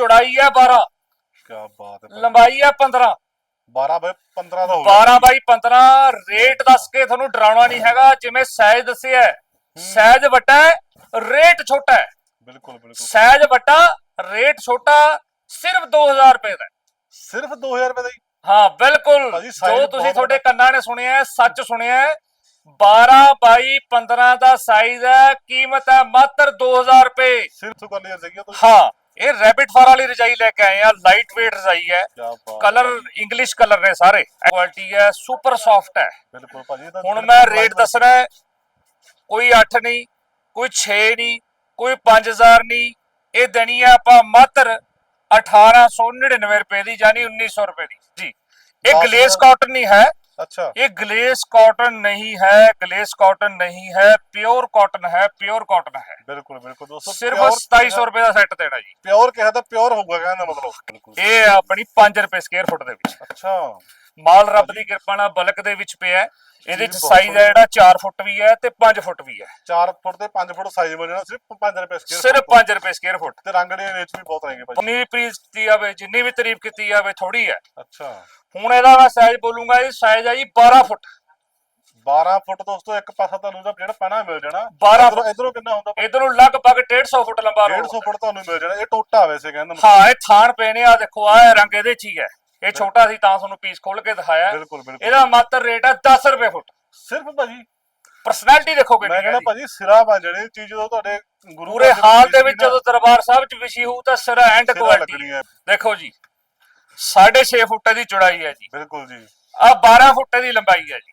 ਚੌੜਾਈ ਹੈ 12 ਕੀ ਬਾਤ ਹੈ। ਲੰਬਾਈ ਹੈ 15 12 ਬਾਈ 15 ਦਾ ਹੋ ਗਿਆ 12 ਬਾਈ 15 ਰੇਟ ਦੱਸ ਕੇ ਤੁਹਾਨੂੰ ਡਰਾਉਣਾ ਨਹੀਂ ਹੈਗਾ ਜਿਵੇਂ ਸਾਈਜ਼ ਦੱਸਿਆ ਹੈ। ਸਾਈਜ਼ ਵੱਡਾ ਰੇਟ ਛੋਟਾ ਹੈ। ਬਿਲਕੁਲ ਬਿਲਕੁਲ। ਸਾਈਜ਼ ਵੱਡਾ ਰੇਟ ਛੋਟਾ ਸਿਰਫ 2000 ਰੁਪਏ ਦਾ। ਸਿਰਫ 2000 ਰੁਪਏ ਦਾ ਹੀ? ਹਾਂ ਬਿਲਕੁਲ। ਜੋ ਤੁਸੀਂ ਤੁਹਾਡੇ। ਕੰਨਾਂ ਨੇ ਸੁਣਿਆ ਹੈ ਸੱਚ ਸੁਣਿਆ ਹੈ 12 ਬਾਈ 15 ਦਾ ਸਾਈਜ਼ ਹੈ ਕੀਮਤ ਹੈ ਮਾਤਰ 2000 ਰੁਪਏ। ਸਿਰਫ ਸੀਗਾ ਤੁਸੀਂ ਹਾਂ ਇਹ ਰੈਬਿਟ ਫਾਰ ਵਾਲੀ ਰਜਾਈ ਲੈ ਕੇ ਆਏ ਆ ਲਾਈਟ weight ਰਜਾਈ ਹੈ। ਕਲਰ ਇੰਗਲਿਸ਼ ਕਲਰ ਨੇ ਸਾਰੇ। ਕੁਆਲਿਟੀ ਹੈ ਸੁਪਰ ਸੌਫਟ ਹੈ। ਬਿਲਕੁਲ ਭਾਜੀ ਹੁਣ ਮੈਂ ਰੇਟ ਦੱਸਣਾ ਹੈ ਕੋਈ 8 ਨਹੀਂ ਕੋਈ 6 ਨਹੀਂ ਕੋਈ 5000 ਨਹੀਂ ਇਹ ਦੇਣੀ ਹੈ ਆਪਾਂ ਮਾਤਰ 1899 ਰੁਪਏ ਦੀ ਯਾਨੀ 1900 ਰੁਪਏ ਦੀ। ਜੀ ਇਹ ਗਲੇਸ। ਕਾਟਨ ਨਹੀਂ ਹੈ। ਅੱਛਾ। ਇਹ ਗਲੇਸ ਕਾਟਨ ਨਹੀਂ ਹੈ ਗਲੇਸ ਕਾਟਨ ਨਹੀਂ ਹੈ ਪਿਓਰ ਕਾਟਨ ਹੈ ਪਿਓਰ ਕਾਟਨ ਹੈ। ਬਿਲਕੁਲ ਬਿਲਕੁਲ ਦੋਸਤੋ ਸਿਰਫ 2700 ਰੁਪਏ ਦਾ ਸੈੱਟ ਦੇਣਾ ਜੀ। ਪਿਓਰ ਕਿਹਾ ਤਾਂ ਪਿਓਰ ਹੋਊਗਾ ਕਹਿੰਦਾ ਮਤਲਬ। ਇਹ ਆਪਣੀ 5 ਰੁਪਏ ਸਕੁਅਰ ਫੁੱਟ ਦੇ ਵਿੱਚ। ਅੱਛਾ। ਮਾਲ ਰੱਬ ਦੀ ਕਿਰਪਾ ਨਾਲ ਬਲਕ ਦੇ ਵਿੱਚ ਪਿਆ। ਇਹਦੇ ਚ ਸਾਈਜ਼ ਹੈ ਜਿਹੜਾ 4 ਫੁੱਟ ਵੀ ਹੈ ਤੇ 5 ਫੁੱਟ ਵੀ ਹੈ। 4 ਫੁੱਟ ਤੇ 5 ਫੁੱਟ ਸਾਈਜ਼ ਜਾਣਾ ਸਿਰਫ 5 ਰੁਪਏ ਸਕੇਅਰ ਸਿਰਫ 5 ਰੁਪਏ ਸਕੁਅਰ ਫੁੱਟ ਤੇ ਰੰਗੜੇ ਰੇਟ ਵੀ ਬਹੁਤ ਆਏਗੇ ਭਾਜੀ ਜਿੰਨੀ ਵੀ ਪ੍ਰੀਸ ਕੀਤੀ ਜਾਵੇ ਜਿੰਨੀ ਵੀ ਤਾਰੀਫ ਕੀਤੀ ਜਾਵੇ ਥੋੜੀ ਹੈ। ਅੱਛਾ। ਹੁਣ ਇਹਦਾ ਮੈਂ ਸਾਈਜ਼ ਬੋਲੂੰਗਾ ਇਹ ਸਾਈਜ਼ ਹੈ ਜੀ 12 ਫੁੱਟ। 12 ਫੁੱਟ ਦੋਸਤੋ ਇੱਕ ਪਾਸਾ ਤੁਹਾਨੂੰ ਦਾ ਜਿਹੜਾ ਪੈਣਾ ਮਿਲ ਜਾਣਾ। 12 ਇਧਰੋਂ ਕਿੰਨਾ ਹੁੰਦਾ? ਇਧਰੋਂ ਲਗਭਗ 150 ਫੁੱਟ ਲੰਬਾ ਰੋਡ 150 ਫੁੱਟ ਤੁਹਾਨੂੰ ਮਿਲ ਜਾਣਾ। ਇਹ ਟੋਟਾ ਵੈਸੇ ਕਹਿੰਦਾ। ਹਾਂ ਇਹ ਥਾਣ ਪਏ ਨੇ ਆ ਦੇਖੋ ਆ ਰੰਗ ਇਹਦੇ ਚ ਹੀ ਹੈ। ਇਹ ਛੋਟਾ ਸੀ ਤਾਂ ਤੁਹਾਨੂੰ ਪੀਸ ਖੋਲ ਕੇ ਦਿਖਾਇਆ। ਬਿਲਕੁਲ ਬਿਲਕੁਲ। ਇਹਦਾ ਮਾਤਰ ਰੇਟ ਹੈ 10 ਰੁਪਏ ਫੁੱਟ। ਸਿਰਫ ਭਾਜੀ। ਪਰਸਨੈਲਿਟੀ ਦੇਖੋ ਮੈਂ ਕਿੰਨੀ ਹੈ ਕਹਿੰਦਾ। ਭਾਜੀ ਸਿਰਾ ਬਣ ਜਿਹੜੇ ਚੀਜ਼ ਜਦੋਂ ਤੁਹਾਡੇ ਗੁਰੂ ਘਰ ਹਾਲ ਦੇ ਵਿੱਚ ਜਦੋਂ ਦਰਬਾਰ ਸਾਹਿਬ ਚ ਵਿਛੀ ਹੋਊ ਤਾਂ ਸਿਰਾ ਐਂਡ ਕੁਆਲਿਟੀ ਦੇਖੋ ਜੀ। 6.5 ਫੁੱਟ ਦੀ ਚੌੜਾਈ ਹੈ ਜੀ। ਬਿਲਕੁਲ ਜੀ। ਆ 12 ਫੁੱਟ ਦੀ ਲੰਬਾਈ ਹੈ ਜੀ।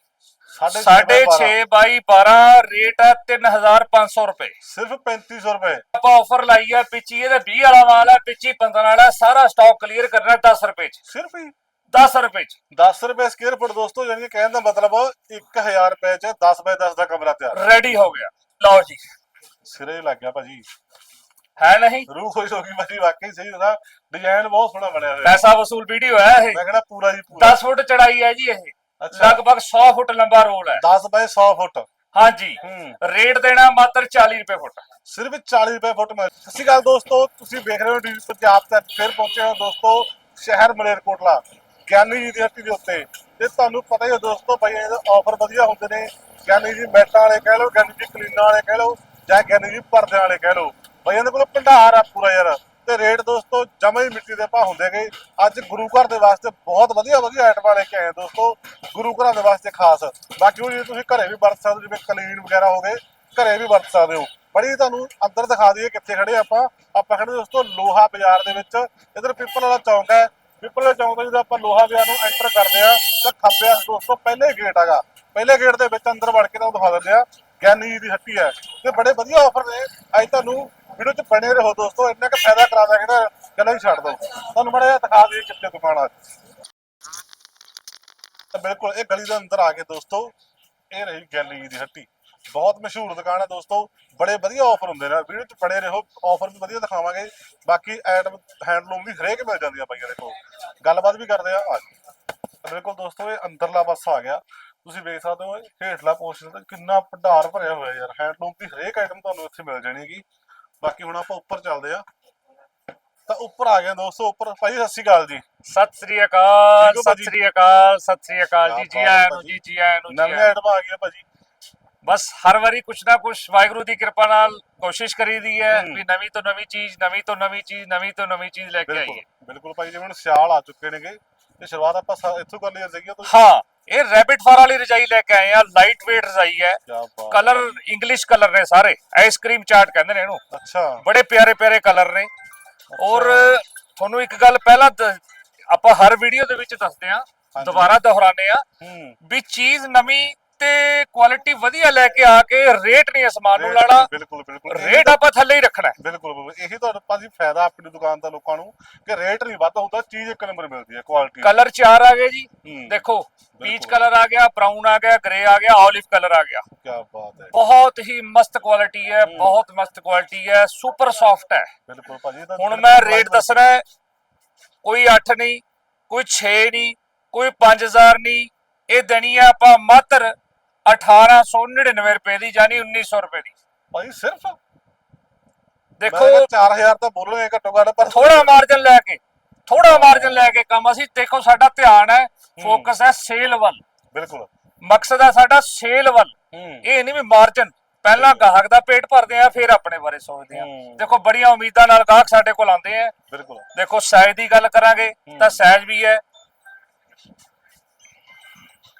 ਸਾਢੇ 6.5 ਬਾਈ 12 ਰੇਟ ਹੈ 3500 ਰੁਪਏ। ਸਿਰਫ 3500 ਰੁਪਏ। ਆਪਾਂ ਆਫਰ ਲਾਈ ਹੈ ਪਿੱਛੀ ਇਹਦੇ 20 ਵਾਲਾ ਮਾਲ ਹੈ ਪਿੱਛੀ 15 ਵਾਲਾ ਸਾਰਾ ਸਟਾਕ ਕਲੀਅਰ ਕਰਨਾ 10 ਰੁਪਏ ਚ। ਸਿਰਫ ਹੀ? 10 ਰੁਪਏ ਚ। 10 ਰੁਪਏ ਸਕੁਅਰ ਫੁੱਟ ਦੋਸਤੋ ਯਾਨੀ ਕਿ ਕਹਿਣ ਦਾ ਮਤਲਬ 1000 ਰੁਪਏ ਚ 10 ਬਾਈ 10 ਦਾ ਕਮਰਾ ਤਿਆਰ। ਰੈਡੀ ਹੋ ਗਿਆ। ਲਓ ਜੀ। ਸਿਰੇ ਲੱਗ ਗਿਆ ਭਾਜੀ। ਹੈ ਨਹੀਂ? ਰੂਹ ਖੁਸ਼ ਹੋ ਗਈ ਭਾਜੀ ਵਾਕਈ ਸਹੀ ਦੱਸਾਂ ਡਿਜ਼ਾਈਨ ਬਹੁਤ ਸੋਹਣਾ ਬਣਿਆ ਹੋਇਆ। ਪੈਸਾ ਵਸੂਲ ਵੀਡੀਓ ਹੈ ਇਹ। ਮੈਂ ਕਹਿੰਦਾ ਪੂਰਾ ਜੀ ਪੂਰਾ। 10 ਫੁੱਟ ਚੜਾਈ ਹੈ ਜੀ ਇਹ। ਲਗਭਗ 100 ਫੁੱਟ ਲੰਬਾ ਰੋਲ ਹੈ। 10 ਬਾਈ 100 ਫੁੱਟ। ਹਾਂਜੀ। ਰੇਟ ਦੇਣਾ ਮਾਤਰ 40 ਰੁਪਏ ਫੁੱਟ। ਸਿਰਫ 40 ਰੁਪਏ ਫੁੱਟ ਮਿਲ ਸਤਿ ਸ਼੍ਰੀ ਅਕਾਲ ਦੋਸਤੋ ਤੁਸੀਂ ਵੇਖ ਰਹੇ ਹੋ ਡੀ ਪੰਜਾਬ ਤੇ ਫਿਰ ਪਹੁੰਚੇ ਹੋ ਦੋਸਤੋ ਸ਼ਹਿਰ ਮਲੇਰਕੋਟਲਾ ਗਿਆਨੀ ਜੀ ਦੀ ਹੱਟੀ ਦੇ ਉੱਤੇ। ਤੇ ਤੁਹਾਨੂੰ ਪਤਾ ਹੀ ਹੈ ਦੋਸਤੋ ਭਾਈ ਇਹਦੇ ਆਫਰ ਵਧੀਆ ਹੁੰਦੇ ਨੇ। ਗਿਆਨੀ ਜੀ ਮੈਟਾਂ ਵਾਲੇ ਕਹਿ ਲਓ ਗਿਆਨੀ ਜੀ ਕਲੀਨਾਂ ਵਾਲੇ ਕਹਿ ਲਓ ਜਾਂ ਗਿਆਨੀ ਜੀ ਪਰਦਿਆਂ ਵਾਲੇ ਕਹਿ ਲਓ। ਭਾਈ ਇਹਨਾਂ ਕੋਲ ਭੰਡਾਰ ਆ ਪੂਰਾ ਯਾਰ। ਤੇ ਰੇਟ ਦੋਸਤੋ ਜਮਾ ਹੀ ਮਿੱਟੀ ਦੇ ਭਾਅ ਹੁੰਦੇ ਗਏ ਅੱਜ ਗੁਰੂ ਘਰ ਦੇ ਵਾਸਤੇ ਬਹੁਤ ਵਧੀਆ ਵਧੀਆ ਆਈਟਮਾਂ ਲੈ ਕੇ ਆਏ ਦੋਸਤੋ। ਗੁਰੂ ਘਰਾਂ ਦੇ ਵਾਸਤੇ ਖਾਸ। ਬਾਕੀ ਉਹ ਜੇ ਤੁਸੀਂ ਘਰੇ ਵੀ ਵਰਤ ਸਕਦੇ ਹੋ, ਜਿਵੇਂ ਕਲੀਨ ਵਗੈਰਾ ਹੋ ਗਏ ਘਰੇ ਵੀ ਵਰਤ ਸਕਦੇ ਹੋ। ਬੜੀ ਤੁਹਾਨੂੰ ਅੰਦਰ ਦਿਖਾ ਦਈਏ ਕਿੱਥੇ ਖੜੇ ਆਪਾਂ। ਆਪਾਂ ਖੜੇ ਦੋਸਤੋ ਲੋਹਾ ਬਾਜ਼ਾਰ ਦੇ ਵਿੱਚ। ਇਧਰ ਪਿੱਪਲ ਵਾਲਾ ਚੌਂਕ ਹੈ। ਪਿੱਪਲ ਵਾਲੇ ਚੌਂਕ ਤੋਂ ਜਦੋਂ ਆਪਾਂ ਲੋਹਾ ਬਾਜ਼ਾਰ ਨੂੰ ਐਂਟਰ ਕਰਦੇ ਆ ਤਾਂ ਖੱਬੇ ਦੋਸਤੋ ਪਹਿਲੇ ਗੇਟ ਹੈਗਾ। ਪਹਿਲੇ ਗੇਟ ਦੇ ਵਿੱਚ ਅੰਦਰ ਵੜ ਕੇ ਤੁਹਾਨੂੰ ਦਿਖਾ ਦਿੰਦੇ ਆ। ਗਿਆਨੀ ਜੀ ਦੀ ਹੱਟੀ ਹੈ। ਤੇ ਬੜੇ ਵਧੀਆ ਆਫਰ ਨੇ। ਅੱਜ ਤੁਹਾਨੂੰ ਵੀਡੀਓ 'ਚ ਬਣੇ ਰਹੋ ਦੋਸਤੋ, ਇੰਨਾ ਕੁ ਫਾਇਦਾ ਕਰਾ ਦਾਂਗੇ ਨਾ ਚਲੋ ਹੀ ਛੱਡ ਦੋ ਤੁਹਾਨੂੰ ਬੜਾ ਜਿਹਾ ਦਿਖਾ ਦਈਏ ਕਿੱਥੇ ਦੁਕਾਨ ਆ ਤਾਂ ਬਿਲਕੁਲ, ਇਹ ਗਲੀ ਦੇ ਅੰਦਰ ਆ ਕੇ ਦੋਸਤੋ, ਇਹ ਰਹੀ ਗਿਆਨੀ ਦੀ ਹੱਟੀ। ਬਹੁਤ ਮਸ਼ਹੂਰ ਦੁਕਾਨ ਹੈ ਦੋਸਤੋ, ਬੜੇ ਵਧੀਆ ਆਫਰ ਹੁੰਦੇ ਨੇ। ਵੀਡੀਓ 'ਚ ਬਣੇ ਰਹੋ ਆਫਰ ਵੀ ਵਧੀਆ ਦਿਖਾਵਾਂਗੇ। ਬਾਕੀ ਐਡ ਹੈਂਡਲੂਮ ਵੀ ਹਰੇਕ ਮਿਲ ਜਾਂਦੀ ਆ ਬਾਈਆਂ ਦੇਖੋ ਗੱਲਬਾਤ ਵੀ ਕਰਦੇ ਆ ਆ ਬਿਲਕੁਲ ਦੋਸਤੋ, ਇਹ ਅੰਦਰਲਾ ਪਾਸਾ ਆ ਗਿਆ। ਤੁਸੀਂ ਵੇਖ ਸਕਦੇ ਹੋ ਹੇਠਲਾ ਪੋਰਸ਼ਨ ਤੇ ਕਿੰਨਾ ਭੰਡਾਰ ਭਰਿਆ ਹੋਇਆ ਯਾਰ। ਹੈਂਡਲੂਮ ਦੀ ਹਰੇਕ ਆਈਟਮ ਤੁਹਾਨੂੰ ਇੱਥੇ ਮਿਲ ਜਾਣੀ ਹੈਗੀ। ਬਾਕੀ ਹੁਣ ਆਪਾਂ ਉੱਪਰ ਚੱਲਦੇ ਆ ਤਾਂ ਉੱਪਰ ਆ ਗਏ ਦੋਸਤੋ ਉੱਪਰ ਭਾਈ ਸਤਿ ਸ਼੍ਰੀ ਅਕਾਲ ਜੀ ਸਤਿ ਸ੍ਰੀ ਅਕਾਲ ਸਤਿ? ਸ੍ਰੀ ਅਕਾਲ ਸਤਿ ਸ੍ਰੀ ਅਕਾਲ ਜੀ ਜੀ ਆਇਆਂ ਨੂੰ। ਜੀ ਜੀ ਆਇਆਂ ਨੂੰ ਜੀ ਨਵੀਆਂ ਆਇਆਂ ਨੂੰ। ਆਈਟਮਾਂ ਆ ਗਈਆਂ ਭਾਜੀ ਬਸ ਹਰ ਵਾਰੀ ਕੁਛ ਨਾ ਕੁਛ ਵਾਹਿਗੁਰੂ ਦੀ ਕਿਰਪਾ ਨਾਲ ਕੋਸ਼ਿਸ਼ ਕਰੀਦੀ ਹੈ। ਵੀ ਨਵੀਂ ਤੋਂ ਨਵੀਂ ਚੀਜ਼ ਨਵੀਂ ਤੋਂ ਨਵੀਂ ਚੀਜ਼ ਨਵੀਂ ਤੋਂ ਨਵੀਂ ਚੀਜ਼ ਲੈ ਕੇ ਆਈਏ ਬਿਲਕੁਲ ਭਾਈ ਜਿਵੇਂ ਹੁਣ ਸਿਆਲ ਆ ਚੁੱਕੇ ਨੇਗੇ ਤੇ ਸ਼ੁਰੂਆਤ ਆਪਾਂ ਸਾ- ਇੱਥੋਂ ਕਰ ਲਈ ਸੀਗੀ ਤੁਸੀਂ ਹਾਂ? ਇਹ ਰੈਬਿਟ ਫਾਰ ਵਾਲੀ ਰਜਾਈ ਲੈ ਕੇ ਆਏ ਆ ਲਾਈਟ weight ਰਜਾਈ ਹੈ। ਬਾਤ। ਕਲਰ ਇੰਗਲਿਸ਼ ਕਲਰ ਨੇ ਸਾਰੇ। ਆਈਸਕ੍ਰੀਮ ਚਾਟ ਕਹਿੰਦੇ ਨੇ ਇਹਨੂੰ। ਅੱਛਾ। ਬੜੇ ਪਿਆਰੇ ਪਿਆਰੇ ਕਲਰ ਨੇ। ਔਰ ਤੁਹਾਨੂੰ ਇੱਕ ਗੱਲ ਪਹਿਲਾਂ ਦ- ਆਪਾਂ ਹਰ ਵੀਡੀਓ ਦੇ ਵਿੱਚ ਦੱਸਦੇ ਆ। ਦੁਬਾਰਾ ਦੁਹਰਾਉਂਦੇ ਆ ਹੂੰ। ਵੀ ਚੀਜ਼ ਨਵੀਂ ਤੇ ਕੁਆਲਿਟੀ ਵਧੀਆ ਲੈ ਕੇ ਆ ਕੇ ਰੇਟ ਨਹੀਂ ਅਸਮਾਨ ਨੂੰ ਲਾਣਾ ਬਿਲਕੁਲ ਬਿਲਕੁਲ ਰੇਟ ਆਪਾਂ ਥੱਲੇ ਹੀ ਰੱਖਣਾ ਹੈ। ਬਿਲਕੁਲ ਬਿਲਕੁਲ ਇਹੀ ਤੁਹਾਡਾ ਭਾਜੀ ਫਾਇਦਾ ਆਪਣੀ ਦੁਕਾਨ ਦਾ ਲੋਕਾਂ ਨੂੰ ਕਿ ਰੇਟ ਨਹੀਂ ਵੱਧ ਹੁੰਦਾ ਚੀਜ਼ ਇੱਕ ਨੰਬਰ ਮਿਲਦੀ ਹੈ ਕੁਆਲਿਟੀ ਕਲਰ ਚਾਰ ਆ ਗਏ ਜੀ। ਦੇਖੋ ਪੀਚ। ਕਲਰ ਆ ਗਿਆ ਬ੍ਰਾਊਨ ਆ ਗਿਆ ਗ੍ਰੇ ਆ ਗਿਆ 올ਿਵ ਕਲਰ ਆ ਗਿਆ ਕੀ ਬਾਤ ਹੈ ਬਹੁਤ ਹੀ ਮਸਤ ਕੁਆਲਿਟੀ ਹੈ। ਬਹੁਤ ਮਸਤ ਕੁਆਲਿਟੀ ਹੈ ਸੁਪਰ ਸੌਫਟ ਹੈ ਬਿਲਕੁਲ ਭਾਜੀ ਹੁਣ ਮੈਂ ਰੇਟ ਦੱਸਣਾ ਕੋਈ 8 ਨਹੀਂ ਕੋਈ 6 ਨਹੀਂ ਕੋਈ 5000 ਨਹੀਂ ਇਹ ਦੇਣੀ ਹੈ ਆਪਾਂ ਮਾਤਰ 1899 ਰੁਪਏ ਦੀ ਯਾਨੀ 1900 ਰੁਪਏ ਦੀ। ਭਾਜੀ ਸਿਰਫ? ਦੇਖੋ ਮੈਂ ਕਿਹਾ 4000 ਤਾਂ ਬੋਲਣੇ ਘੱਟੋ ਘੱਟ ਪਰ ਥੋੜਾ ਮਾਰਜਨ ਲੈ ਕੇ ਥੋੜਾ ਮਾਰਜਨ ਲੈ ਕੇ ਕੰਮ ਅਸੀਂ ਦੇਖੋ ਸਾਡਾ ਧਿਆਨ ਹੈ ਫੋਕਸ ਹੈ ਸੇਲ ਵੱਲ। ਬਿਲਕੁਲ। ਮਕਸਦ ਹੈ ਸਾਡਾ ਸੇਲ ਵੱਲ। ਇਹ ਨਹੀਂ ਵੀ ਮਾਰਜਨ ਪਹਿਲਾਂ ਗਾਹਕ ਦਾ ਪੇਟ ਭਰਦੇ ਆ ਫਿਰ ਆਪਣੇ ਬਾਰੇ ਸੋਚਦੇ ਆ। ਦੇਖੋ ਬੜੀਆਂ ਉਮੀਦਾਂ ਨਾਲ ਗਾਹਕ ਸਾਡੇ ਕੋਲ ਆਉਂਦੇ ਆ। ਬਿਲਕੁਲ। ਦੇਖੋ ਸਾਈਜ਼ ਦੀ ਗੱਲ ਕਰਾਂਗੇ ਤਾਂ ਸਾਈਜ਼ ਵੀ ਹੈ।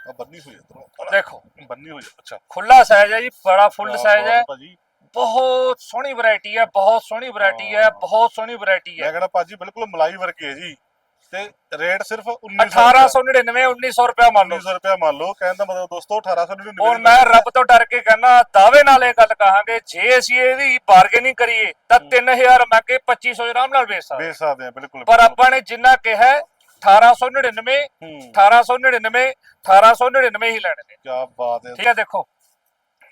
ਆ ਬੰਨੀ ਹੋਈ ਹੈ ਇੱਧਰੋਂ। ਦੇਖੋ। ਬੰਨੀ ਹੋਈ ਹੈ ਅੱਛਾ। ਖੁੱਲਾ ਸਾਈਜ਼ ਹੈ ਜੀ ਬੜਾ ਫੁੱਲ ਕਿਆ ਸਾਈਜ਼ ਬਾਤ ਹੈ ਭਾਜੀ। ਬਹੁਤ ਸੋਹਣੀ ਵੈਰਾਈਟੀ ਹੈ ਬਹੁਤ ਸੋਹਣੀ ਵੈਰਾਈਟੀ ਹੈ ਬਹੁਤ ਸੋਹਣੀ ਵੈਰਾਈਟੀ ਮੈਂ ਹੈ ਕਹਿੰਦਾ ਭਾਜੀ ਬਿਲਕੁਲ ਮਲਾਈ ਵਰਗੀ ਹੈ ਜੀ। ਤੇ ਰੇਟ ਸਿਰਫ 1900 1899 1900 ਰੁਪਏ ਮੰਨ ਲਓ। 1900 ਰੁਪਏ ਮੰਨ ਲਓ ਕਹਿਣ ਦਾ ਮਤਲਬ ਦੋਸਤੋ 1899 ਹੁਣ ਮੈਂ ਰੱਬ ਤੋਂ ਡਰ ਕੇ ਕਹਿੰਦਾ ਦਾਅਵੇ ਨਾਲ ਇਹ ਗੱਲ ਕਹਾਂਗੇ ਜੇ ਅਸੀਂ ਇਹਦੀ ਬਾਰਗੇਨਿੰਗ ਕਰੀਏ ਤਾਂ 3000 ਮੈਂ ਕਿ 2500 ਆਰਾਮ ਨਾਲ ਵੇਚ ਸਕਦੇ। ਵੇਚ ਸਕਦੇ ਆ ਬਿਲਕੁਲ ਪਰ ਆਪਾਂ ਨੇ ਜਿੰਨਾ ਕਿਹਾ 1899 ਹੂੰ। 1899 1899 ਹੀ ਲੈਣੇ ਨੇ। ਕੀ ਬਾਤ ਹੈ। ਠੀਕ ਹੈ ਦੇਖੋ।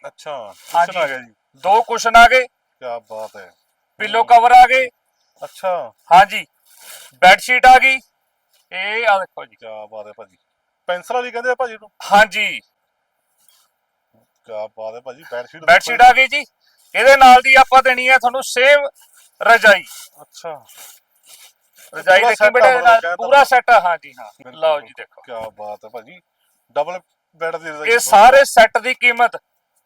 ਅੱਛਾ ਹਾਂਜੀ। ਕੁਸ਼ਨ ਆ ਗਿਆ ਜੀ। ਦੋ ਕੁਸ਼ਨ ਆ ਗਏ। ਕੀ ਬਾਤ ਹੈ। ਪਿੱਲੋ ਕਵਰ ਆ ਗਏ। ਅੱਛਾ। ਹਾਂਜੀ। ਬੈੱਡ ਸ਼ੀਟ ਆ ਗਈ। ਇਹ ਆ ਦੇਖੋ ਜੀ। ਕੀ ਬਾਤ ਹੈ ਭਾਜੀ। ਪੈਨਸਲ ਵਾਲੀ ਕਹਿੰਦੇ ਆ ਭਾਜੀ ਨੂੰ? ਹਾਂਜੀ। ਕੀ ਬਾਤ ਹੈ ਭਾਜੀ ਬੈਡ ਸ਼ੀਟ ਬੈੱਡ ਸ਼ੀਟ ਆ ਗਈ ਜੀ। ਇਹਦੇ ਨਾਲ ਦੀ ਆਪਾਂ ਦੇਣੀ ਹੈ ਤੁਹਾਨੂੰ ਸੇਮ ਰਜਾਈ। ਅੱਛਾ। ਰਜਾਈ ਪੂਰਾ ਦੇਖੀ set ਆ ਬੇਟੇ ਪੂਰਾ ਸੈੱਟ ਆ ਹਾਂਜੀ ਹਾਂ। ਲਓ ਜੀ ਦੇਖੋ। ਕੀ ਬਾਤ ਹੈ ਭਾਜੀ। ਡਬਲ ਬੈੱਡ ਦੀ ਰਜ਼ਾਈ ਇਹ ਸਾਰੇ ਸੈੱਟ ਦੀ ਕੀਮਤ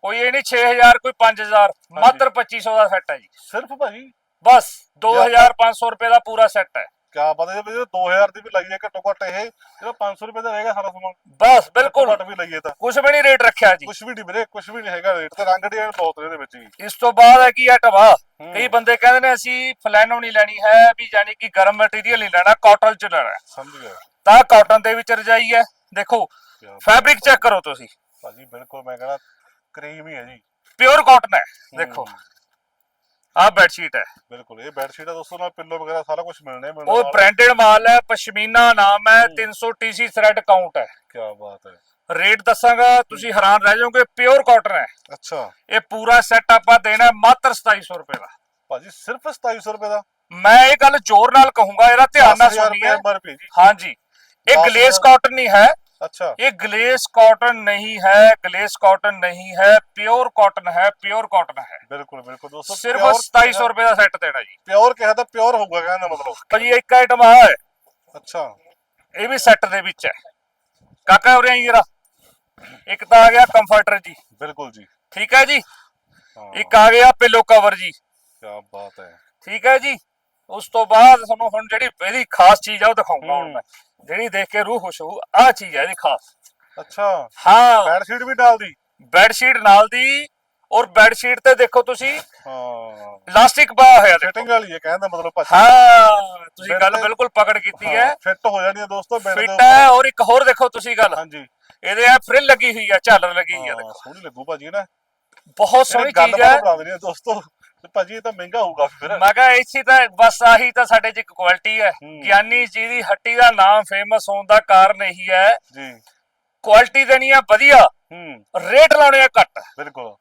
ਕੋਈ ਇਹ ਨਹੀਂ 6000 ਕੋਈ 5000 ਮਾਤਰ 2500 ਦਾ ਸੈੱਟ ਹੈ ਜੀ। ਸਿਰਫ ਭਾਜੀ? ਬਸ 2500 ਰੁਪਏ ਦਾ ਪੂਰਾ ਸੈੱਟ ਹੈ ਕੀ ਬਾਤ ਹੈ ਜੇ 2000 ਦੀ ਵੀ ਲਾਈਏ ਘੱਟੋ ਘੱਟ ਇਹ ਜਿਹੜਾ 500 ਰੁਪਏ ਦਾ ਰਹੇਗਾ ਸਾਰਾ ਸਮਾਨ। ਬਸ ਬਿਲਕੁਲ। ਘੱਟ ਵੀ ਲਈਏ ਤਾਂ। ਕੁਝ ਵੀ ਨਹੀਂ ਰੇਟ ਰੱਖਿਆ ਜੀ। ਕੁਝ ਵੀ ਨਹੀਂ ਵੀਰੇ ਕੁਝ ਵੀ ਨਹੀਂ ਹੈਗਾ ਰੇਟ ਤੇ। ਰੰਗ ਡਿਜ਼ਾਈਨ ਬਹੁਤ ਨੇ ਇਹਦੇ ਵਿੱਚ ਵੀ। ਇਸ ਤੋਂ ਬਾਅਦ ਹੈ ਕੀ ਹੈ। ਟਵਾ। ਕਈ ਬੰਦੇ ਕਹਿੰਦੇ ਨੇ ਅਸੀਂ ਫਲੈਨੋ ਨਹੀਂ ਲੈਣੀ ਹੈ ਵੀ ਯਾਨੀ ਕਿ ਗਰਮ ਮਟੀਰੀਅਲ ਨਹੀਂ ਲੈਣਾ ਕਾਟਨ ਚ ਲੈਣਾ। ਸਮਝ ਗਿਆ। ਤਾਂ ਕਾਟਨ ਦੇ ਵਿੱਚ ਰਜਾਈ ਹੈ। ਦੇਖੋ ਕਿਆ ਫੈਬਰਿਕ ਚੈੱਕ ਕਰੋ ਤੁਸੀਂ। ਭਾਜੀ ਬਿਲਕੁਲ ਮੈਂ ਕਹਿੰਦਾ ਕਰੀਮ ਹੀ ਹੈ ਜੀ। ਪਿਓਰ ਕਾਟਨ ਹੈ। ਦੇਖੋ। ਹੂੰ, ਆਹ ਬੈੱਡ ਸ਼ੀਟ ਹੈ। ਬਿਲਕੁਲ ਇਹ ਬੈੱਡ ਸ਼ੀਟ ਆ ਦੋਸਤੋ ਨਾਲ ਪਿੱਲੋ ਵਗੈਰਾ ਸਾਰਾ ਕੁਝ ਮਿਲਣੇ ਮਿਲਣਾ ਉਹ ਬ੍ਰਾਂਡਡ ਮਾਲ ਹੈ ਪਸ਼ਮੀਨਾ ਨਾਮ ਹੈ 300 ਟੀਸੀ ਥ੍ਰੈਡ ਕਾਊਂਟ ਹੈ। ਕੀ ਬਾਤ ਹੈ। ਰੇਟ ਦੱਸਾਂਗਾ ਤੁਸੀਂ ਹੈਰਾਨ ਰਹਿ ਜਾਓਗੇ ਪਿਓਰ ਕਾਟਨ ਹੈ। ਅੱਛਾ। ਇਹ ਪੂਰਾ ਸੈੱਟ ਆਪਾਂ ਦੇਣਾ ਹੈ ਮਾਤਰ 2700 ਰੁਪਏ ਦਾ। ਭਾਜੀ ਸਿਰਫ 2700 ਰੁਪਏ ਦਾ? ਮੈਂ ਇਹ ਗੱਲ ਜ਼ੋਰ ਨਾਲ ਕਹੂੰਗਾ ਇਹਦਾ ਧਿਆਨ ਨਾਲ ਸੁਣੀਏ। ਜੀ ਹਾਂਜੀ। ਇਹ ਗਲੇਸ। ਕਾਟਨ ਨਹੀਂ ਹੈ। ਅੱਛਾ। ਇਹ ਗਲੇਸ ਕਾਟਨ ਨਹੀਂ ਹੈ ਗਲੇਸ ਕਾਟਨ ਨਹੀਂ ਹੈ ਪਿਓਰ ਕਾਟਨ ਹੈ ਪਿਓਰ ਕਾਟਨ ਹੈ। ਬਿਲਕੁਲ ਬਿਲਕੁਲ ਦੋਸਤੋ ਸਿਰਫ 2700 ਰੁਪਏ ਦਾ ਸੈੱਟ ਦੇਣਾ ਜੀ। ਪਿਓਰ ਕਿਹਾ ਤਾਂ ਪਿਓਰ ਹੋਊਗਾ ਕਹਿੰਦਾ ਮਤਲਬ। ਭਾਜੀ ਇੱਕ ਆਈਟਮ ਆ। ਅੱਛਾ। ਇਹ ਵੀ ਸੈੱਟ ਦੇ ਵਿੱਚ ਹੈ। ਕਾਕਾ ਹੋ ਰਿਹਾ ਜਰਾ। ਇੱਕ ਤਾਂ ਆ ਗਿਆ ਕੰਫਰਟਰ ਜੀ। ਬਿਲਕੁਲ ਜੀ। ਠੀਕ ਹੈ ਜੀ? ਇੱਕ ਆ ਗਿਆ ਪਿਲੋ ਕਵਰ ਜੀ। ਕੀ ਬਾਤ ਹੈ। ਠੀਕ ਹੈ ਜੀ? ਉਸ ਤੋਂ ਬਾਅਦ ਤੁਹਾਨੂੰ ਹੁਣ ਜਿਹੜੀ ਇਹਦੀ ਖਾਸ ਚੀਜ਼ ਆ ਉਹ ਦਿਖਾਉਂਗਾ ਹੁਣ। ਮੈਂ। ਜਿਹੜੀ ਦੇਖ ਕੇ ਰੂਹ ਖੁਸ਼ ਹੋਊ ਆਹ ਚੀਜ਼ ਹੈ ਇਹਦੀ ਖਾਸ। ਅੱਛਾ। ਹਾਂ। ਬੈਡ ਸ਼ੀਟ ਵੀ ਡਾਲ ਦੀ? ਬੈੱਡ ਸ਼ੀਟ ਨਾਲ ਦੀ ਔਰ ਬੈੱਡ ਸ਼ੀਟ ਤੇ ਦੇਖੋ ਤੁਸੀਂ ਹਾਂ। ਇਲਾਸਟਿਕ ਪਾਇਆ ਹੋਇਆ ਦੇਖੋ। ਫਿਟਿੰਗ ਵਾਲੀ ਹੈ ਕਹਿੰਦਾ ਮਤਲਬ ਭਾਜੀ ਹਾਂ ਤੁਸੀਂ ਗੱਲ ਬਿਲਕੁਲ ਪਕੜ ਕੀਤੀ ਹੈ ਫਿੱਟ ਹੋ ਜਾਣੀ ਹੈ ਦੋਸਤੋ ਬੈਡ ਫਿੱਟ ਹੈ ਔਰ ਇੱਕ ਹੋਰ ਦੇਖੋ ਤੁਸੀਂ ਗੱਲ। ਹਾਂਜੀ। ਇਹਦੇ ਆ ਫ੍ਰਿਲ ਲੱਗੀ ਹੋਈ ਹੈ ਝਾਲਰ ਲੱਗੀ ਹੋਈ ਹਾਂ, ਦੇਖੋ। ਸੋਹਣੀ ਲੱਗੂ ਭਾਜੀ ਨਾ? ਬਹੁਤ ਸੋਹਣੀ ਗੱਲ ਚੀਜ਼ ਹੈ। ਬਣਾ ਹੈ ਦੋਸਤੋ। ਤੇ ਭਾਜੀ ਇਹ ਤਾਂ ਮਹਿੰਗਾ ਹੋਊਗਾ ਫਿਰ। ਮੈਂ ਕਿਹਾ ਇਸੀ ਤਾਂ ਬਸ ਆਹੀ ਤਾਂ ਸਾਡੇ 'ਚ ਇੱਕ ਕੁਆਲਿਟੀ ਹੈ ਹੂੰ। ਗਿਆਨੀ ਜੀ ਦੀ ਹੱਟੀ ਦਾ ਨਾਮ ਫੇਮਸ ਹੋਣ ਦਾ ਕਾਰਨ ਇਹੀ ਹੈ। ਜੀ। ਕੁਆਲਿਟੀ ਦੇਣੀ ਹੈ ਵਧੀਆ ਹੂੰ। ਰੇਟ ਲਾਉਣੇ ਆ ਘੱਟ। ਬਿਲਕੁਲ।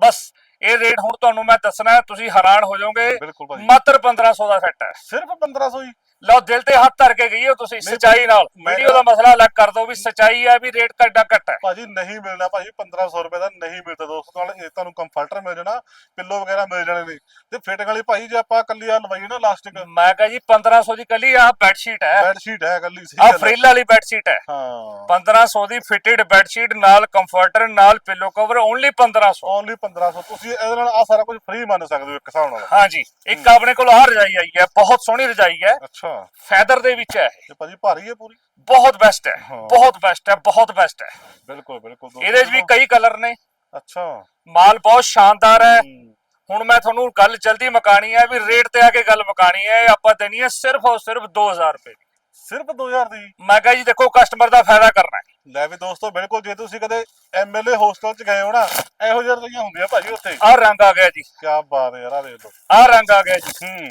ਬਸ ਇਹ ਰੇਟ ਹੁਣ ਤੁਹਾਨੂੰ ਮੈਂ ਦੱਸਣਾ ਹੈ, ਤੁਸੀਂ ਹੈਰਾਨ ਹੋ ਜਾਓਗੇ। ਬਿਲਕੁਲ ਭਾਜੀ। ਮਾਤਰ 1500 ਦਾ ਸੈੱਟ ਹੈ। ਸਿਰਫ 1500 ਹੀ। ਲਓ ਦਿਲ ਤੇ ਹੱਥ ਧਰ ਕੇ ਗਈ ਹੋ ਤੁਸੀਂ ਸਚਾਈ ਨਾਲ। ਵੀਡੀਓ ਦਾ ਮਸਲਾ ਅਲੱਗ ਕਰ ਦਿਓ ਵੀ ਸਚਾਈ ਹੈ ਵੀ ਰੇਟ ਘੱਟਾ ਘੱਟ ਹੈ। ਭਾਜੀ ਨਹੀਂ ਮਿਲਣਾ ਭਾਜੀ 1500 ਰੁਪਏ ਦਾ ਨਹੀਂ ਮਿਲਦਾ ਦੋਸਤੋ ਨਾਲ। ਇਹ ਤੁਹਾਨੂੰ ਕੰਫਰਟਰ ਮਿਲ ਜਾਣਾ ਪਿੱਲੋ ਵਗੈਰਾ ਮਿਲ ਜਾਣੇ ਨੇ। ਤੇ ਫਿਟਿੰਗ ਵਾਲੀ ਭਾਜੀ ਜੇ ਆਪਾਂ ਕੱਲੀ ਆ ਲਵਾਈਏ ਨਾ ਲਾਸਟਿਕ ਮੈਂ ਕਹਾਂ ਜੀ 1500 ਦੀ ਕੱਲੀ ਆ ਬੈੱਡ ਸ਼ੀਟ ਹੈ। ਬੈਡ ਸ਼ੀਟ ਹੈ ਕੱਲੀ ਸਹੀ ਆ। ਫ੍ਰਿਲ ਵਾਲੀ ਬੈੱਡ ਸ਼ੀਟ ਹੈ। ਹਾਂ। 1500 ਦੀ ਫਿਟਡ ਬੈੱਡ ਸ਼ੀਟ ਨਾਲ ਕੰਫਰਟਰ ਨਾਲ ਪਿੱਲੋ ਕਵਰ ਓਨਲੀ 1500 ਓਨਲੀ 1500 ਤੁਸੀਂ ਇਹਦੇ ਨਾਲ ਆ ਸਾਰਾ ਕੁਝ ਫ੍ਰੀ ਮੰਨ ਸਕਦੇ ਹੋ ਇੱਕ ਹਿਸਾਬ ਨਾਲ। ਹਾਂਜੀ। ਇੱਕ ਆਪਣੇ ਕੋਲ ਆ ਰਜਾਈ ਆਈ ਹੈ ਬਹੁਤ ਸੋਹਣੀ ਰਜਾਈ ਹੈ। ਅੱਛਾ ਫੈਦਰ ਦੇ ਵਿੱਚ ਹੈ ਇਹ। ਤੇ ਭਾਜੀ ਭਾਰੀ ਹੈ ਪੂਰੀ? ਬਹੁਤ ਬੈਸਟ ਹੈ ਹਾਂ। ਬਹੁਤ ਬੈਸਟ ਹੈ ਬਹੁਤ ਬੈਸਟ ਹੈ। ਬਿਲਕੁਲ ਬਿਲਕੁਲ ਦੋਸਤੋ। ਇਹਦੇ 'ਚ ਵੀ ਕਈ ਕਲਰ ਨੇ। ਅੱਛਾ। ਮਾਲ ਬਹੁਤ ਸ਼ਾਨਦਾਰ ਹੈ। ਹੂੰ, ਹੁਣ ਮੈਂ ਤੁਹਾਨੂੰ ਗੱਲ ਜਲਦੀ ਮਕਾਣੀ ਹੈ ਵੀ ਰੇਟ ਤੇ ਆ ਕੇ ਗੱਲ ਮਕਾਣੀ ਹੈ ਇਹ ਆਪਾਂ ਦੇਣੀ ਹੈ ਸਿਰਫ ਔਰ ਸਿਰਫ 2000 ਰੁਪਏ ਦੀ। ਸਿਰਫ 2000 ਦੀ? ਮੈਂ ਕਹਾਂ ਜੀ ਦੇਖੋ ਕਸਟਮਰ ਦਾ ਫਾਇਦਾ ਕਰਨਾ ਹੈ। ਲੈ ਵੀ ਦੋਸਤੋ ਬਿਲਕੁਲ ਜੇ ਤੁਸੀਂ ਕਦੇ ਐਮਐਲਏ ਹੋਸਟਲ ਚ ਗਏ ਹੋ ਨਾ ਇਹੋ ਜਿਹੀਆਂ ਰਹੀਆਂ ਹੁੰਦੀਆਂ ਭਾਜੀ ਉੱਥੇ। ਆਹ ਰੰਗ ਆ ਗਿਆ ਜੀ। ਕੀ ਬਾਤ ਹੈ ਯਾਰ ਆ ਦੇਖ ਲਓ। ਆਹ ਰੰਗ ਆ ਗਿਆ ਜੀ। ਹੂੰ।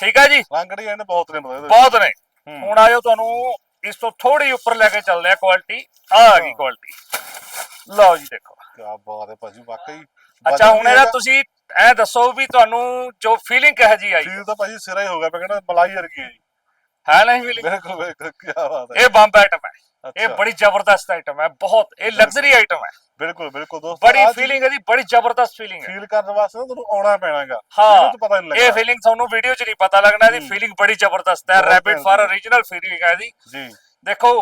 ਠੀਕ ਹੈ ਜੀ? ਰੰਗ ਡਿਜ਼ਾਈਨ ਬਹੁਤ ਨੇ ਮਤਲਬ ਇਹਦੇ ਬਹੁਤ ਨੇ। ਹੂੰ। ਹੁਣ ਆਇਓ ਤੁਹਾਨੂੰ ਇਸ ਤੋਂ ਥੋੜੀ ਉੱਪਰ ਲੈ ਕੇ ਚੱਲਦੇ ਆ ਕੁਆਲਿਟੀ ਆ ਆ ਗਈ ਕੁਆਲਿਟੀ ਲਓ ਜੀ ਦੇਖੋ। ਕੀ ਬਾਤ ਹੈ ਭਾਜੀ ਵਾਕਈ ਅੱਛਾ ਹੁਣ ਇਹਦਾ ਤੁਸੀਂ ਐ ਦੱਸੋ ਵੀ ਤੁਹਾਨੂੰ ਜੋ ਫੀਲਿੰਗ ਕਹੇ ਜੀ ਆਈ? ਫੀਲ ਤਾਂ ਭਾਜੀ ਸਿਰਾ ਹੀ ਹੋ ਗਿਆ ਮੈਂ ਕਹਿੰਦਾ ਮਲਾਈ ਵਰਗੀ ਹੈ ਜੀ। ਹੈ ਨਹੀਂ ਫੀਲਿੰਗ ਬਿਲਕੁਲ ਬਿਲਕੁਲ ਕੀ ਬਾਤ ਹੈ। ਇਹ ਬੰਬ ਆਈਟਮ ਹੈ। ਇਹ ਅੱਛਾ। ਬੜੀ ਜ਼ਬਰਦਸਤ ਆਈਟਮ ਹੈ ਬਹੁਤ ਇਹ ਲਗਜ਼ਰੀ ਆਈਟਮ ਹੈ। ਬਿਲਕੁਲ ਬਿਲਕੁਲ ਦੋਸਤੋ ਬੜੀ ਫੀਲਿੰਗ ਇਹਦੀ ਬੜੀ ਜ਼ਬਰਦਸਤ ਫੀਲਿੰਗ ਹੈ। ਫੀਲ ਕਰਨ ਵਾਸਤੇ ਨਾ ਤੁਹਾਨੂੰ ਆਉਣਾ ਪੈਣਾਗਾ ਹਾਂ ਚ ਪਤਾ ਨਹੀਂ ਇਹ ਲੱਗਦਾ ਫੀਲਿੰਗ ਤੁਹਾਨੂੰ ਵੀਡੀਓ 'ਚ ਨਹੀਂ ਪਤਾ ਲੱਗਣਾ ਇਹਦੀ। ਫੀਲਿੰਗ ਬੜੀ ਜ਼ਬਰਦਸਤ ਹੈ। ਰੈਪਿਡ ਫਾਰ origignal ਫੀਲਿੰਗ ਹੈ ਇਹਦੀ। ਜੀ। ਦੇਖੋ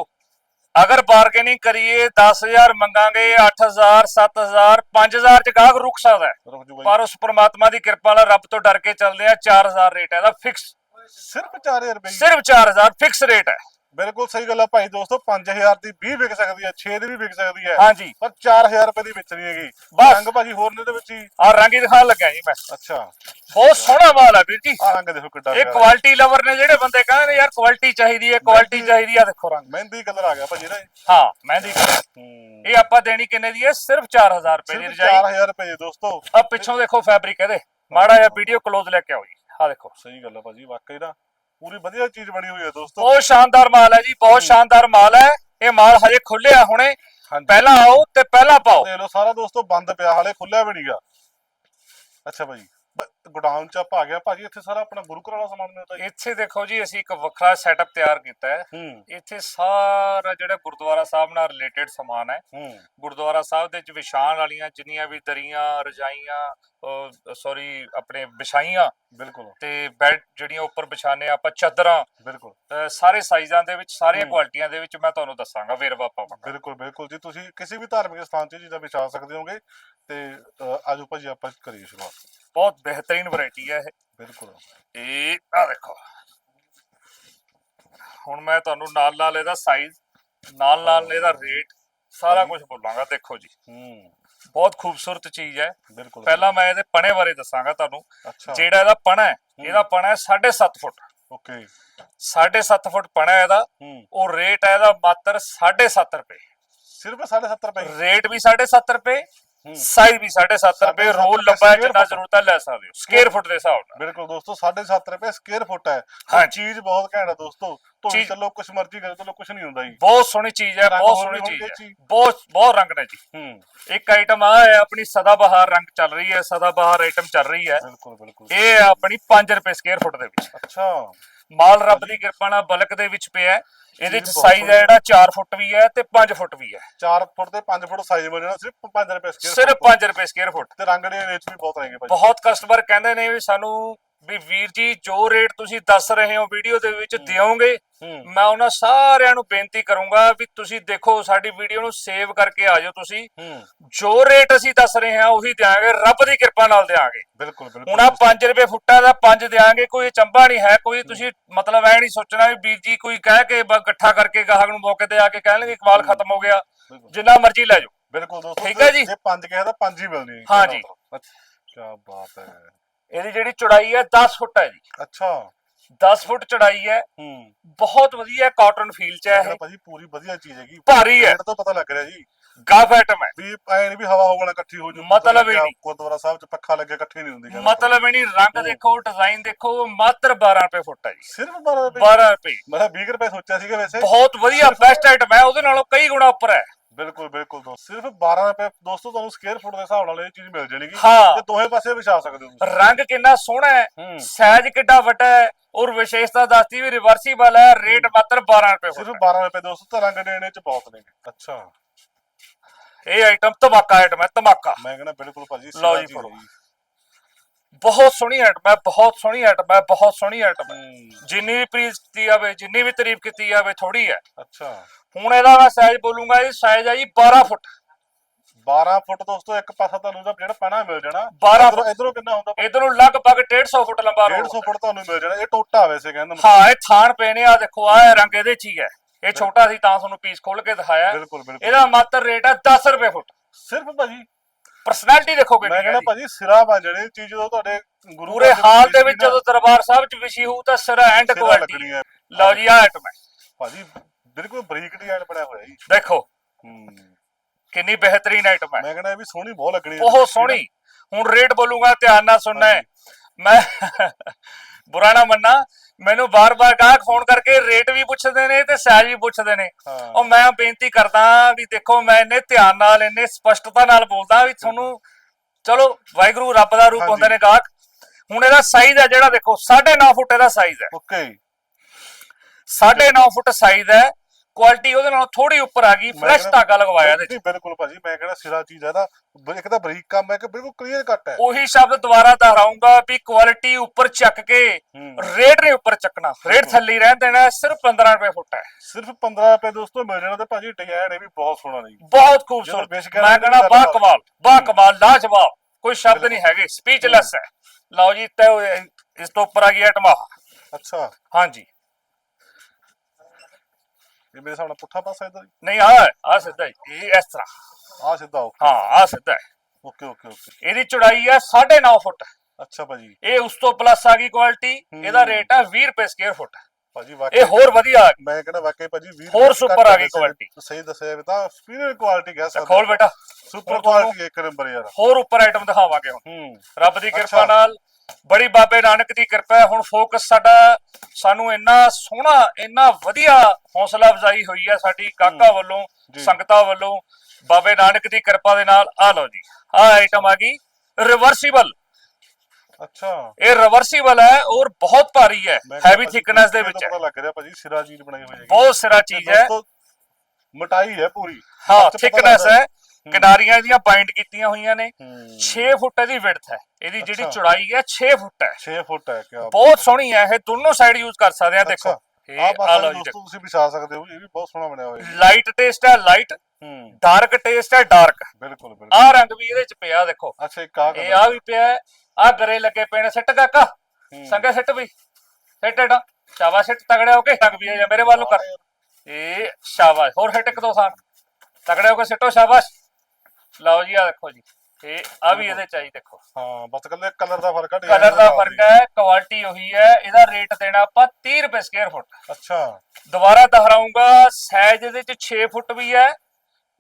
ਅਗਰ ਬਾਰਗੇਨਿੰਗ ਕਰੀਏ 10000 ਮੰਗਾਂਗੇ 8000 7000 5000 ਚ ਗਾਹਕ ਰੁਕ ਸਕਦਾ ਹੈ। ਪਰ ਉਸ ਪ੍ਰਮਾਤਮਾ ਦੀ ਕਿਰਪਾ ਨਾਲ ਰੱਬ ਤੋਂ ਡਰ ਕੇ ਚੱਲਦੇ ਆ 4000 ਰੇਟ ਹੈ ਇਹਦਾ ਫਿਕਸ। ਸਿਰਫ 4000 ਰੁਪਏ। ਸਿਰਫ 4000 ਫਿਕਸ ਰੇਟ ਹੈ। ਬਿਲਕੁਲ ਸਹੀ ਗੱਲ ਆ ਭਾਈ ਦੋਸਤੋ 5000 ਦੀ 20 ਵਿਕ ਸਕਦੀ ਹੈ 6 ਦੀ ਵੀ ਵਿਕ ਸਕਦੀ ਹੈ ਹਾਂਜੀ। ਪਰ 4000 ਰੁਪਏ ਦੀ ਵਿਚਣੀ ਹੈਗੀ। ਬਸ। ਰੰਗ ਭਾਜੀ ਹੋਰ ਨੇ ਦੇ ਵਿੱਚ ਹੀ। ਆ ਰੰਗ ਹੀ ਦਿਖਾਣ ਲੱਗਾ ਜੀ ਮੈਂ। ਅੱਛਾ। ਬਹੁਤ ਸੋਹਣਾ ਮਾਲ ਹੈ ਵੀਰ ਜੀ। ਆ ਰੰਗ ਦੇਖੋ ਕਿੱਡਾ ਇਹ ਪਿਆਰਾ। ਕੁਆਲਿਟੀ ਲਵਰ ਨੇ ਜਿਹੜੇ ਬੰਦੇ ਕਹਿੰਦੇ ਨੇ ਯਾਰ ਕੁਆਲਿਟੀ ਚਾਹੀਦੀ ਹੈ ਕੁਆਲਿਟੀ ਚਾਹੀਦੀ ਆ। ਦੇਖੋ ਰੰਗ। ਮਹਿੰਦੀ ਕਲਰ ਆ ਗਿਆ ਭਾਜੀ ਨਾ। ਹਾਂ ਮਹਿੰਦੀ colour। ਹੂੰ। ਇਹ ਆਪਾਂ ਦੇਣੀ ਕਿੰਨੇ ਦੀ ਹੈ? ਸਿਰਫ 4000 ਰੁਪਏ ਦੀ ਰਜਾਈ। 4000 ਰੁਪਏ ਜੀ ਦੋਸਤੋ। ਆ ਪਿੱਛੋਂ ਦੇਖੋ ਫੈਬਰਿਕ ਇਹਦੇ। ਮਾੜਾ ਜਿਹਾ ਵੀਡੀਓ ਕਲੋਜ਼ ਲੈ ਕੇ ਆਓ ਜੀ। ਆ ਦੇਖੋ। ਸਹੀ ਗੱਲ ਆ ਭਾਜੀ ਵਾਕਈ ਨਾ ਪੂਰੀ ਵਧੀਆ ਚੀਜ਼ ਬਣੀ ਹੋਈ ਹੈ ਦੋਸਤੋ। ਬਹੁਤ ਸ਼ਾਨਦਾਰ ਮਾਲ ਹੈ ਜੀ ਬਹੁਤ ਸ਼ਾਨਦਾਰ ਮਾਲ ਹੈ। ਇਹ ਮਾਲ ਹਜੇ ਖੁੱਲਿਆ ਹੁਣੇ। ਪਹਿਲਾਂ ਆਓ ਤੇ ਪਹਿਲਾਂ ਪਾਓ। ਦੇਖ ਲਓ ਸਾਰਾ ਦੋਸਤੋ ਬੰਦ ਪਿਆ ਹਾਲੇ ਖੁੱਲਿਆ ਵੀ ਨਹੀਂਗਾ ਅੱਛਾ ਭਾਜੀ ਗੋਡਾਊਨ ਚ ਆਪਾਂ ਆ ਗਿਆ ਭਾਜੀ ਇੱਥੇ ਸਾਰਾ ਆਪਣਾ ਗੁਰੂ ਘਰ ਵਾਲਾ ਸਮਾਨ ਮਿਲਦਾ ਜੀ। ਇੱਥੇ ਦੇਖੋ ਜੀ ਅਸੀਂ ਇੱਕ ਵੱਖਰਾ ਸੈਟਅਪ ਤਿਆਰ ਕੀਤਾ ਹੈ। ਹੂੰ। ਇੱਥੇ ਸਾਰਾ ਜਿਹੜਾ ਗੁਰਦੁਆਰਾ ਸਾਹਿਬ ਨਾਲ ਰਿਲੇਟਡ ਸਮਾਨ ਹੈ। ਹੂੰ। ਗੁਰਦੁਆਰਾ ਸਾਹਿਬ ਦੇ ਵਿੱਚ ਵਿਛਾਣ ਵਾਲੀਆਂ ਜਿੰਨੀਆਂ ਵੀ ਦਰੀਆਂ ਰਜਾਈਆਂ ਸੌਰੀ ਆਪਣੇ ਵਿਛਾਈਆਂ ਬਿਲਕੁਲ। ਤੇ ਬੈੱਡ ਜਿਹੜੀਆਂ ਉੱਪਰ ਵਿਛਾਣੇ ਆਪਾਂ ਚਾਦਰਾਂ ਬਿਲਕੁਲ। ਅਹ ਸਾਰੇ ਸਾਈਜ਼ਾਂ ਦੇ ਵਿੱਚ ਸਾਰੀਆਂ। ਕੁਆਲਿਟੀਆਂ ਦੇ ਵਿੱਚ ਮੈਂ ਤੁਹਾਨੂੰ ਦੱਸਾਂਗਾ ਵੇਰਵਾ ਪਾਵਾਂਗਾ ਬਿਲਕੁਲ ਬਿਲਕੁਲ ਜੀ ਤੁਸੀਂ ਕਿਸੇ ਵੀ ਧਾਰਮਿਕ ਸਥਾਨ ਤੇ ਚੀਜ਼ਾਂ ਵਿਚਾਰ ਸਕਦੇ ਹੋਗੇ ਤੇ ਅ, ਆਜੋ ਭਾਜੀ ਆਪਾਂ ਕਰੀਏ ਸ਼ੁਰੂਆਤ। ਬਹੁਤ ਬਿਹਤਰੀਨ ਵੈਰਾਈਟੀ ਹੈ ਇਹ। ਬਿਲਕੁਲ। ਇਹ ਆ ਦੇਖੋ। ਹੁਣ ਮੈਂ ਤੁਹਾਨੂੰ ਨਾਲ ਨਾਲ ਇਹਦਾ ਸਾਈਜ਼ ਨਾਲ ਨਾਲ ਇਹਦਾ ਰੇਟ ਸਾਰਾ। ਕੁਝ ਬੋਲਾਂਗਾ ਦੇਖੋ ਜੀ। ਹੂੰ। ਬਹੁਤ ਖੂਬਸੂਰਤ ਚੀਜ਼ ਹੈ। ਬਿਲਕੁਲ। ਪਹਿਲਾਂ ਮੈਂ ਇਹਦੇ ਪਣੇ ਬਾਰੇ ਦੱਸਾਂਗਾ ਤੁਹਾਨੂੰ। ਜਿਹੜਾ ਇਹਦਾ ਪਣਾ ਹੈ ਇਹਦਾ ਪਣਾ ਹੈ 7.5 ਫੁੱਟ। ਓਕੇ। 7.5 ਫੁੱਟ ਪਣਾ ਹੈ ਇਹਦਾ। ਉਹ ਰੇਟ ਹੈ ਇਹਦਾ ਮਾਤਰ 7.5 ਰੁਪਏ। ਸਿਰਫ 7.5 ਰੁਪਏ? ਰੇਟ ਵੀ 7.5 ਰੁਪਏ ਸਾਈਜ਼ ਵੀ 7.5 ਰੁਪਏ 7.5 ਰੋਲ ਲੰਬਾ ਹੈ ਜਿੰਨਾ। ਜ਼ਰੂਰਤ ਹੈ ਲੈ ਸਕਦੇ ਹੋ। ਸਕੁਅਰ ਫੁੱਟ ਦੇ ਹਿਸਾਬ ਨਾਲ। ਬਿਲਕੁਲ ਦੋਸਤੋ 7.5 ਰੁਪਏ ਸਕੁਅਰ ਫੁੱਟ ਹੈ। ਹਾਂਜੀ। ਚੀਜ਼ ਬਹੁਤ ਘੈਂਟ ਹੈ ਦੋਸਤੋ। ਤੁਸੀਂ ਚੱਲੋ ਕੁਛ ਮਰਜ਼ੀ ਕਰੋ ਚਲੋ ਕੁਛ ਨਹੀਂ ਹੁੰਦਾ ਜੀ। ਬਹੁਤ ਸੋਹਣੀ ਚੀਜ਼ ਹੈ ਬਹੁਤ ਸੋਹਣੀ ਚੀਜ਼ ਹੈ। ਬਹੁਤ ਬਹੁਤ ਰੰਗ ਨੇ ਜੀ। ਹੂੰ। ਇੱਕ ਆਈਟਮ ਆ ਹੈ ਆਪਣੀ ਸਦਾਬਹਾਰ ਰੰਗ ਚੱਲ ਰਹੀ ਹੈ ਸਦਾਬਹਾਰ ਆਈਟਮ ਚੱਲ ਰਹੀ ਹੈ। ਬਿਲਕੁਲ ਬਿਲਕੁਲ। ਇਹ ਹੈ ਆਪਣੀ 5 ਰੁਪਏ ਸਕੁਅਰ ਫੁੱਟ ਦੇ ਵਿੱਚ। ਅੱਛਾ। ਮਾਲ ਰੱਬ ਦੀ ਕਿਰਪਾ ਨਾਲ ਬਲਕ ਦੇ ਵਿੱਚ ਪਿਆ ਹੈ। ਇਹਦੇ ਚ ਸਾਈਜ਼ ਹੈ ਜਿਹੜਾ 4 ਫੁੱਟ ਵੀ ਹੈ ਤੇ 5 ਫੁੱਟ ਵੀ ਹੈ। 4 ਫੁੱਟ ਤੇ 5 ਫੁੱਟ ਸਾਈਜ਼ ਜਾਣਾ ਸਿਰਫ 5 ਰੁਪਏ ਸਕੁਅਰ ਸਿਰਫ 5 ਰੁਪਏ ਸਕੁਅਰ ਫੁੱਟ ਤੇ ਰੰਗ ਦੇ ਰੇਟ ਵੀ ਬਹੁਤ ਭਾਜੀ ਬਹੁਤ ਕਸਟਮਰ ਕਹਿੰਦੇ ਨੇ ਵੀ ਸਾਨੂੰ ਵੀ ਵੀਰ ਜੀ ਜੋ ਰੇਟ ਤੁਸੀਂ ਦੱਸ ਰਹੇ ਹੋ ਵੀਡੀਓ ਦੇ ਵਿੱਚ ਦਿਓਗੇ ਮੈਂ ਉਹਨਾਂ ਸਾਰਿਆਂ ਨੂੰ ਬੇਨਤੀ ਕਰੂੰਗਾ ਵੀ ਤੁਸੀਂ ਦੇਖੋ ਸਾਡੀ ਵੀਡੀਓ ਨੂੰ ਸੇਵ ਕਰਕੇ ਆ ਜਾਓ ਤੁਸੀਂ। ਜੋ ਰੇਟ ਅਸੀਂ ਦੱਸ ਰਹੇ ਹਾਂ ਉਹੀ ਦਿਆਂਗੇ ਰੱਬ ਦੀ ਕਿਰਪਾ ਨਾਲ ਦਿਆਂਗੇ। ਬਿਲਕੁਲ ਬਿਲਕੁਲ। ਹੁਣ ਆ 5 ਰੁਪਏ ਫੁੱਟਾ ਦਾ 5 ਦਿਆਂਗੇ ਕੋਈ ਚੰਬਾ ਨਹੀਂ ਹੈ ਕੋਈ ਤੁਸੀਂ ਮਤਲਬ ਐ ਨਹੀਂ ਸੋਚਣਾ ਵੀ ਵੀਰ ਜੀ ਕੋਈ ਕਹਿ ਕੇ ਇਕੱਠਾ ਕਰਕੇ ਗਾਹਕ ਨੂੰ ਮੌਕੇ ਤੇ ਆ ਕੇ ਕਹਿਣਗੇ ਕਮਾਲ ਖਤਮ ਹੋ ਗਿਆ। ਜਿੰਨਾ ਮਰਜ਼ੀ ਲੈ ਜਾਓ। ਬਿਲਕੁਲ ਦੋਸਤੋ ਠੀਕ ਹੈ ਜੀ। ਜੇ 5 ਕਿਹਾ ਤਾਂ 5 ਹੀ ਮਿਲਣੀ ਹੈ। ਹਾਂ ਜੀ। ਕੀ ਬਾਤ ਹੈ। ਇਹਦੀ ਜਿਹੜੀ ਚੌੜਾਈ ਹੈ 10 ਫੁੱਟ ਹੈ ਜੀ। ਅੱਛਾ। 10 ਫੁੱਟ ਚੌੜਾਈ ਹੈ। ਹੂੰ। ਬਹੁਤ ਵਧੀਆ ਕਾਟਨ ਫੀਲ ਚ ਹੈ ਇਹ। ਇਹ ਭਾਜੀ ਪੂਰੀ ਵਧੀਆ ਚੀਜ਼ ਹੈਗੀ। ਭਾਰੀ ਹੈ। ਤੋਂ ਪਤਾ ਲੱਗ ਰਿਹਾ ਜੀ। ਗਾਫ ਆਈਟਮ ਹੈ। ਵੀ ਐ ਨਹੀਂ ਵੀ ਹਵਾ ਹੋਣਾ ਇਕੱਠੀ ਹੋ ਜੂ। ਮਤਲਬ ਹੀ ਨਹੀਂ। ਗੁਰਦੁਆਰਾ ਸਾਹਿਬ ਚ ਪੱਖਾ ਲੱਗੇ ਇਕੱਠੀ ਨਹੀਂ ਹੁੰਦੀ ਮਤਲਬ ਇਹ ਨਹੀਂ ਰੰਗ ਦੇਖੋ ਡਿਜ਼ਾਈਨ ਦੇਖੋ ਮਾਤਰ 12 ਰੁਪਏ ਫੁੱਟ ਹੈ ਜੀ। ਸਿਰਫ 12 ਰੁਪਏ। 12 ਰੁਪਏ। ਮੈਂ ਕਿਹਾ 20 ਰੁਪਏ ਸੋਚਿਆ ਸੀਗਾ ਵੈਸੇ। ਬਹੁਤ ਵਧੀਆ ਬੈਸਟ ਆਈਟਮ ਹੈ ਉਹਦੇ ਨਾਲੋਂ ਕਈ ਗੁਣਾ ਉੱਪਰ ਹੈ। ਬਿਲਕੁਲ ਬਿਲਕੁਲ ਦੋਸਤ ਸਿਰਫ 12 ਰੁਪਏ ਦੋਸਤੋ ਤੁਹਾਨੂੰ ਸਕੁਅਰ ਫੁੱਟ ਦੇ ਹਿਸਾਬ ਨਾਲ ਇਹ ਚੀਜ਼ ਮਿਲ ਜਾਣਗੀ ਹਾਂ। ਤੇ ਦੋਹੇ ਪਾਸੇ ਵਿਛਾ ਸਕਦੇ ਹੋ ਤੁਸੀਂ। ਰੰਗ ਕਿੰਨਾ ਸੋਹਣਾ ਹੈ ਹੂੰ ਸਾਈਜ਼ ਕਿੱਡਾ ਵੱਡਾ ਹੈ ਔਰ ਵਿਸ਼ੇਸ਼ਤਾ ਦੱਸਦੀ ਵੀ ਰਿਵਰਸੀਬਲ ਹੈ ਰੇਟ ਮਾਤਰ 12 ਰੁਪਏ ਸਿਰਫ ਫੁੱਟ 12 ਰੁਪਏ ਦੋਸਤੋ ਤਾਂ ਰੰਗ ਦੇਣੇ ਚ ਬਹੁਤ ਨੇ ਅੱਛਾ। ਇਹ ਆਈਟਮ ਧਮਾਕਾ ਆਈਟਮ ਹੈ ਧਮਾਕਾ ਮੈਂ ਕਹਿੰਦਾ ਬਿਲਕੁਲ ਭਾਜੀ ਲਓ ਚੀਜ਼ ਹੈ ਫੜੋ। ਬਹੁਤ ਸੋਹਣੀ ਆਈਟਮ ਹੈ ਬਹੁਤ ਸੋਹਣੀ ਆਈਟਮ ਹੈ ਬਹੁਤ ਸੋਹਣੀ ਆਈਟਮ ਹੈ। ਜਿੰਨੀ ਵੀ ਪ੍ਰੀਤ ਕੀਤੀ ਜਾਵੇ ਜਿੰਨੀ ਵੀ ਤਾਰੀਫ ਕੀਤੀ ਜਾਵੇ ਥੋੜੀ ਹੈ। ਅੱਛਾ। ਹੁਣ ਇਹਦਾ ਮੈਂ ਸਾਈਜ਼ ਬੋਲੂੰਗਾ ਇਹ ਸਾਈਜ਼ ਹੈ ਜੀ 12 ਫੁੱਟ। 12 ਫੁੱਟ ਦੋਸਤੋ ਇੱਕ ਪਾਸਾ ਤੁਹਾਨੂੰ ਉਹਦਾ ਜਿਹੜਾ ਪੈਣਾ ਮਿਲ ਜਾਣਾ। 12 ਇਧਰੋਂ ਇਧਰੋਂ ਕਿੰਨਾ ਹੁੰਦਾ? ਇਧਰੋਂ ਲਗਭਗ 150 ਫੁੱਟ ਲੰਬਾ ਰੋਡ 150 ਫੁੱਟ ਤੁਹਾਨੂੰ ਮਿਲ ਜਾਣਾ। ਇਹ ਟੋਟਾ ਵੈਸੇ ਕਹਿੰਦਾ ਮੈਂ। ਹਾਂ ਇਹ ਥਾਣ ਨੇ ਆ ਦੇਖੋ ਆ ਰੰਗ ਇਹਦੇ ਚ ਹੀ ਹੈ। ਇਹ ਛੋਟਾ ਸੀ ਤਾਂ ਤੁਹਾਨੂੰ ਪੀਸ ਖੋਲ ਕੇ ਦਿਖਾਇਆ। ਬਿਲਕੁਲ ਬਿਲਕੁਲ। ਇਹਦਾ ਮਾਤਰ ਰੇਟ ਹੈ 10 ਰੁਪਏ ਫੁੱਟ। ਸਿਰਫ ਭਾਜੀ ਪਰਸਨੈਲਿਟੀ ਦੇਖੋ ਮੈਂ ਕਹਿੰਦਾ। ਭਾਜੀ ਸਿਰਾ ਬਣ ਜਣੇ ਚੀਜ਼ ਜਦੋਂ ਤੁਹਾਡੇ ਗੁਰੂ ਪੂਰੇ ਹਾਲ ਦੇ ਵਿੱਚ ਜਦੋਂ ਦਰਬਾਰ ਸਾਹਿਬ ਚ ਵਿਛੀ ਹੋਊ ਤਾਂ ਸਿਰਾ ਐਂਡ ਕੁਆਲਿਟੀ। ਲਓ ਜੀ ਆ ਆਈਟਮ ਹੈ। ਭਾਜੀ ਬਿਲਕੁਲ ਬਰੀਕ ਡਿਜ਼ਾਈਨ ਬਣਿਆ ਹੋਇਆ ਜੀ। ਦੇਖੋ ਕਿੰਨੀ ਬਿਹਤਰੀਨ ਆਈਟਮ ਹੈ। ਮੈਂ ਕਹਿੰਦਾ ਇਹ ਵੀ ਸੋਹਣੀ ਬਹੁਤ ਲੱਗਣੀ ਹੈ ਬਹੁਤ ਸੋਹਣੀ। ਹੁਣ ਰੇਟ ਬੋਲੂੰਗਾ ਧਿਆਨ ਨਾਲ ਸੁਣਨਾ ਹੈ। ਮੈਂ ਬੁਰਾ ਨਾ ਮੰਨਾ ਮੈਨੂੰ ਬਾਰ-ਬਾਰ ਗਾਹਕ ਫੋਨ ਕਰਕੇ ਰੇਟ ਵੀ ਪੁੱਛਦੇ ਨੇ ਤੇ ਸਾਈਜ਼ ਵੀ ਪੁੱਛਦੇ ਨੇ। ਉਹ ਮੈਂ ਬੇਨਤੀ ਕਰਦਾ ਵੀ ਦੇਖੋ ਮੈਂ ਇੰਨੇ ਧਿਆਨ ਨਾਲ ਇੰਨੇ ਸਪਸ਼ਟਤਾ ਨਾਲ ਬੋਲਦਾ ਵੀ ਤੁਹਾਨੂੰ ਚਲੋ ਵਾਹਿਗੁਰੂ ਰੱਬ ਦਾ ਰੂਪ। ਹੁੰਦੇ ਨੇ ਗਾਹਕ। ਹੁਣ ਇਹਦਾ ਸਾਈਜ਼ ਹੈ ਜਿਹੜਾ ਦੇਖੋ 9.5 ਫੁੱਟ ਇਹਦਾ ਸਾਈਜ਼ ਹੈ। ਓਕੇ। 9.5 ਫੁੱਟ ਸਾਈਜ਼ ਹੈ। ਕੁਆਲਿਟੀ ਉਹਦੇ ਨਾਲੋਂ ਥੋੜੀ ਉੱਪਰ ਆ ਗਈ ਫਰੈਸ਼ ਧਾਗਾ ਲਗਵਾਇਆ ਇਹਦੇ 'ਚ। ਨਹੀਂ ਬਿਲਕੁਲ ਭਾਜੀ ਮੈਂ ਕਹਿੰਦਾ ਸਿਰਾ ਚੀਜ਼ ਹੈ ਨਾ ਬ- ਇੱਕ ਤਾਂ ਬਰੀਕ ਕੰਮ ਹੈ ਕਿ ਬਿਲਕੁਲ ਕਲੀਅਰ ਕੱਟ ਹੈ। ਉਹੀ ਸ਼ਬਦ ਦੁਬਾਰਾ ਦੁਹਰਾਉਂਗਾ ਵੀ ਕੁਆਲਿਟੀ ਉੱਪਰ ਚੱਕ ਕੇ ਹੂੰ। ਰੇਟ ਨਹੀਂ ਉੱਪਰ ਚੱਕਣਾ ਰੇਟ ਥੱਲੇ ਹੀ ਰਹਿਣ ਦੇਣਾ ਸਿਰਫ 15 ਰੁਪਏ ਫੁੱਟ ਹੈ। ਸਿਰਫ 15 ਰੁਪਏ ਦੋਸਤੋ ਮਿਲ ਜਾਣਾ ਤੇ ਭਾਜੀ ਡਿਜ਼ਾਈਨ ਇਹ ਵੀ ਬਹੁਤ ਸੋਹਣਾ ਨਹੀਂ ਬਹੁਤ ਖੂਬਸੂਰਤ। ਬੇਸ਼ੱਕ ਮੈਂ ਕਹਿੰਦਾ ਬਾ। ਕਮਾਲ ਬਾ ਕਮਾਲ ਲਾਜਵਾਬ ਕੋਈ ਸ਼ਬਦ ਨਹੀਂ ਹੈਗੇ ਸਪੀਚਲੈਸ ਹੈ। ਲਓ ਜੀ ਤੇ ਇਸ ਤੋਂ ਉੱਪਰ ਆ ਗਈ ਆਹ ਅੱਛਾ। ਹਾਂਜੀ। ਇਹ ਮੇਰੇ ਹਿਸਾਬ ਨਾਲ ਪੁੱਠਾ ਪਾਸਾ ਇਧਰ ਨਹੀਂ ਆ ਆ ਸਿੱਧਾ ਹੀ ਇਹ ਇਸ ਤਰ੍ਹਾਂ। ਆ ਸਿੱਧਾ ਹਾਂ ਆ ਸਿੱਧਾ ਹੈ। Okay okay okay. ਇਹਦੀ ਚੌੜਾਈ ਹੈ 9.5 ਫੁੱਟ। ਅੱਛਾ ਭਾਜੀ। ਇਹ ਉਸ ਤੋਂ ਪਲੱਸ ਆ ਗਈ ਕੁਆਲਿਟੀ। ਇਹਦਾ ਰੇਟ ਹੈ 20 ਰੁਪਏ ਸਕੁਅਰ ਫੁੱਟ ਭਾਜੀ ਇਹ ਵਾਕਈ ਹੋਰ ਵਧੀਆ ਆ ਗਈ। ਮੈਂ ਕਹਿੰਦਾ ਵਾਕਈ ਭਾਜੀ 20 ਹੋਰ super ਆ ਗਈ quality। ਸਹੀ ਦੱਸਿਆ ਜਾਵੇ ਤਾਂ ਸੁਪੀਰੀਅਰ ਕੁਆਲਿਟੀ ਕਹਿ ਸਕਦੇ ਖੋਲ ਬੇਟਾ। ਸੁਪਰ ਕੁਆਲਿਟੀ ਇੱਕ ਨੰਬਰ ਯਾਰ। ਹੋਰ ਉੱਪਰ ਆਈਟਮ ਦਿਖਾਵਾਂਗੇ ਹੁਣ। ਹੂੰ। ਰੱਬ ਦੀ ਕਿਰਪਾ ਅੱਛਾ। ਨਾਲ ਬੜੀ ਬਾਬੇ ਨਾਨਕ ਦੀ ਕਿਰਪਾ ਹੈ। ਹੁਣ ਫੋਕਸ ਸਾਡਾ ਸਾਨੂੰ ਇੰਨਾ ਸੋਹਣਾ ਇੰਨਾ ਵਧੀਆ ਹੌਸਲਾ ਅਫਜ਼ਾਈ ਹੋਈ ਹੈ ਸਾਡੀ ਕਾਕਾ ਵੱਲੋਂ। ਸੰਗਤਾਂ ਵੱਲੋਂ ਬਾਬੇ ਨਾਨਕ ਦੀ ਕਿਰਪਾ ਦੇ ਨਾਲ। ਆ ਲਓ ਜੀ ਆ ਆਈਟਮ ਆ ਗਈ। ਰਿਵਰਸੀਬਲ ਅੱਛਾ। ਇਹ ਰਿਵਰਸੀਬਲ ਹੈ ਔਰ ਬਹੁਤ ਭਾਰੀ ਹੈ। ਹੈਵੀ ਥਿਕਨੈਸ ਦੇ ਵਿੱਚ ਹੈ। ਪਤਾ ਲੱਗ ਰਿਹਾ ਭਾਜੀ ਸਿਰਾ ਚੀਜ਼ ਬਣਾਈ ਹੋਈ ਹੈ ਬਹੁਤ ਸਿਰਾ ਚੀਜ਼ ਹੈ। ਮਟਾਈ ਹੈ ਪੂਰੀ। ਹਾਂ ਥਿਕਨੈਸ ਹੈ। ਕਿਨਾਰੀਆਂ ਇਹਦੀਆਂ ਬਾਈਂਡ ਕੀਤੀਆਂ ਹੋਈਆਂ ਨੇ। ਹੂੰ। 6 ਫੁੱਟ ਇਹਦੀ ਵਿਡਥ ਹੈ। ਇਹਦੀ ਜਿਹੜੀ। ਚੌੜਾਈ ਹੈ 6 ਫੁੱਟ ਹੈ। 6 ਫੁੱਟ ਹੈ ਕਿਆ ਬਹੁਤ ਸੋਹਣੀ ਹੈ ਇਹ ਦੋਨੋਂ ਸਾਈਡ ਯੂਜ਼ ਕਰ ਸਕਦੇ ਆ ਦੇਖੋ। ਆ ਇਹ ਆ ਪਾਸਾ ਲਓ ਜੀ ਦੋਸਤੋ ਤੁਸੀਂ ਵਿਛਾ ਸਕਦੇ ਹੋ ਇਹ ਵੀ ਬਹੁਤ ਸੋਹਣਾ ਬਣਿਆ ਹੋਇਆ ਹੈ। ਲਾਈਟ ਟੇਸਟ ਹੈ ਲਾਈਟ ਹੂੰ। ਡਾਰਕ ਟੇਸਟ ਹੈ ਡਾਰਕ ਬਿਲਕੁਲ ਬਿਲਕੁਲ। ਆਹ ਰੰਗ ਵੀ ਇਹਦੇ ਚ ਪਿਆ ਦੇਖੋ। ਅੱਛਾ ਇੱਕ ਆ ਇਹ ਆ ਵੀ ਪਿਆ ਆ ਗਰੇ ਲੱਗੇ ਨੇ ਸਿੱਟ ਕਾਕਾ। ਸੰਗੇ ਸਿੱਟ ਵੀ। ਸਿੱਟ ਏਡਾ ਸ਼ਾਬਾਸ਼ ਸਿੱਟ ਤਗੜਿਆ ਹੋ ਕੇ ਰੰਗ ਵੀ ਆ ਮੇਰੇ ਵੱਲ ਨੂੰ ਕਰ। ਇਹ ਸ਼ਾਬਾਸ਼ ਹੋਰ ਹਿੱਟ ਇੱਕ ਦੋ ਥਾਂ ਤਗੜੇ ਹੋ ਕੇ ਸਿੱਟੋ ਸ਼ਾਬਾਸ਼। ਲਓ ਜੀ ਆ ਦੇਖੋ ਜੀ। ਇਹ ਆ ਵੀ ਇਹਦੇ ਚ ਆਈ ਦੇਖੋ। ਹਾਂ ਬਸ ਕੱਲੇ ਕਲਰ ਦਾ ਫ਼ਰਕ ਹੈ ਕਲਰ ਦਾ ਫ਼ਰਕ। ਹੈ ਕੁਆਲਿਟੀ ਉਹੀ ਹੈ ਇਹਦਾ ਰੇਟ ਦੇਣਾ ਆਪਾਂ 30 ਰੁਪਏ ਸਕੁਅਰ ਫੁੱਟ ਅੱਛਾ। ਦੁਬਾਰਾ ਦੁਹਰਾਉਂਗਾ ਸਾਈਜ਼ ਇਹਦੇ ਚ 6 ਫੁੱਟ ਵੀ ਹੈ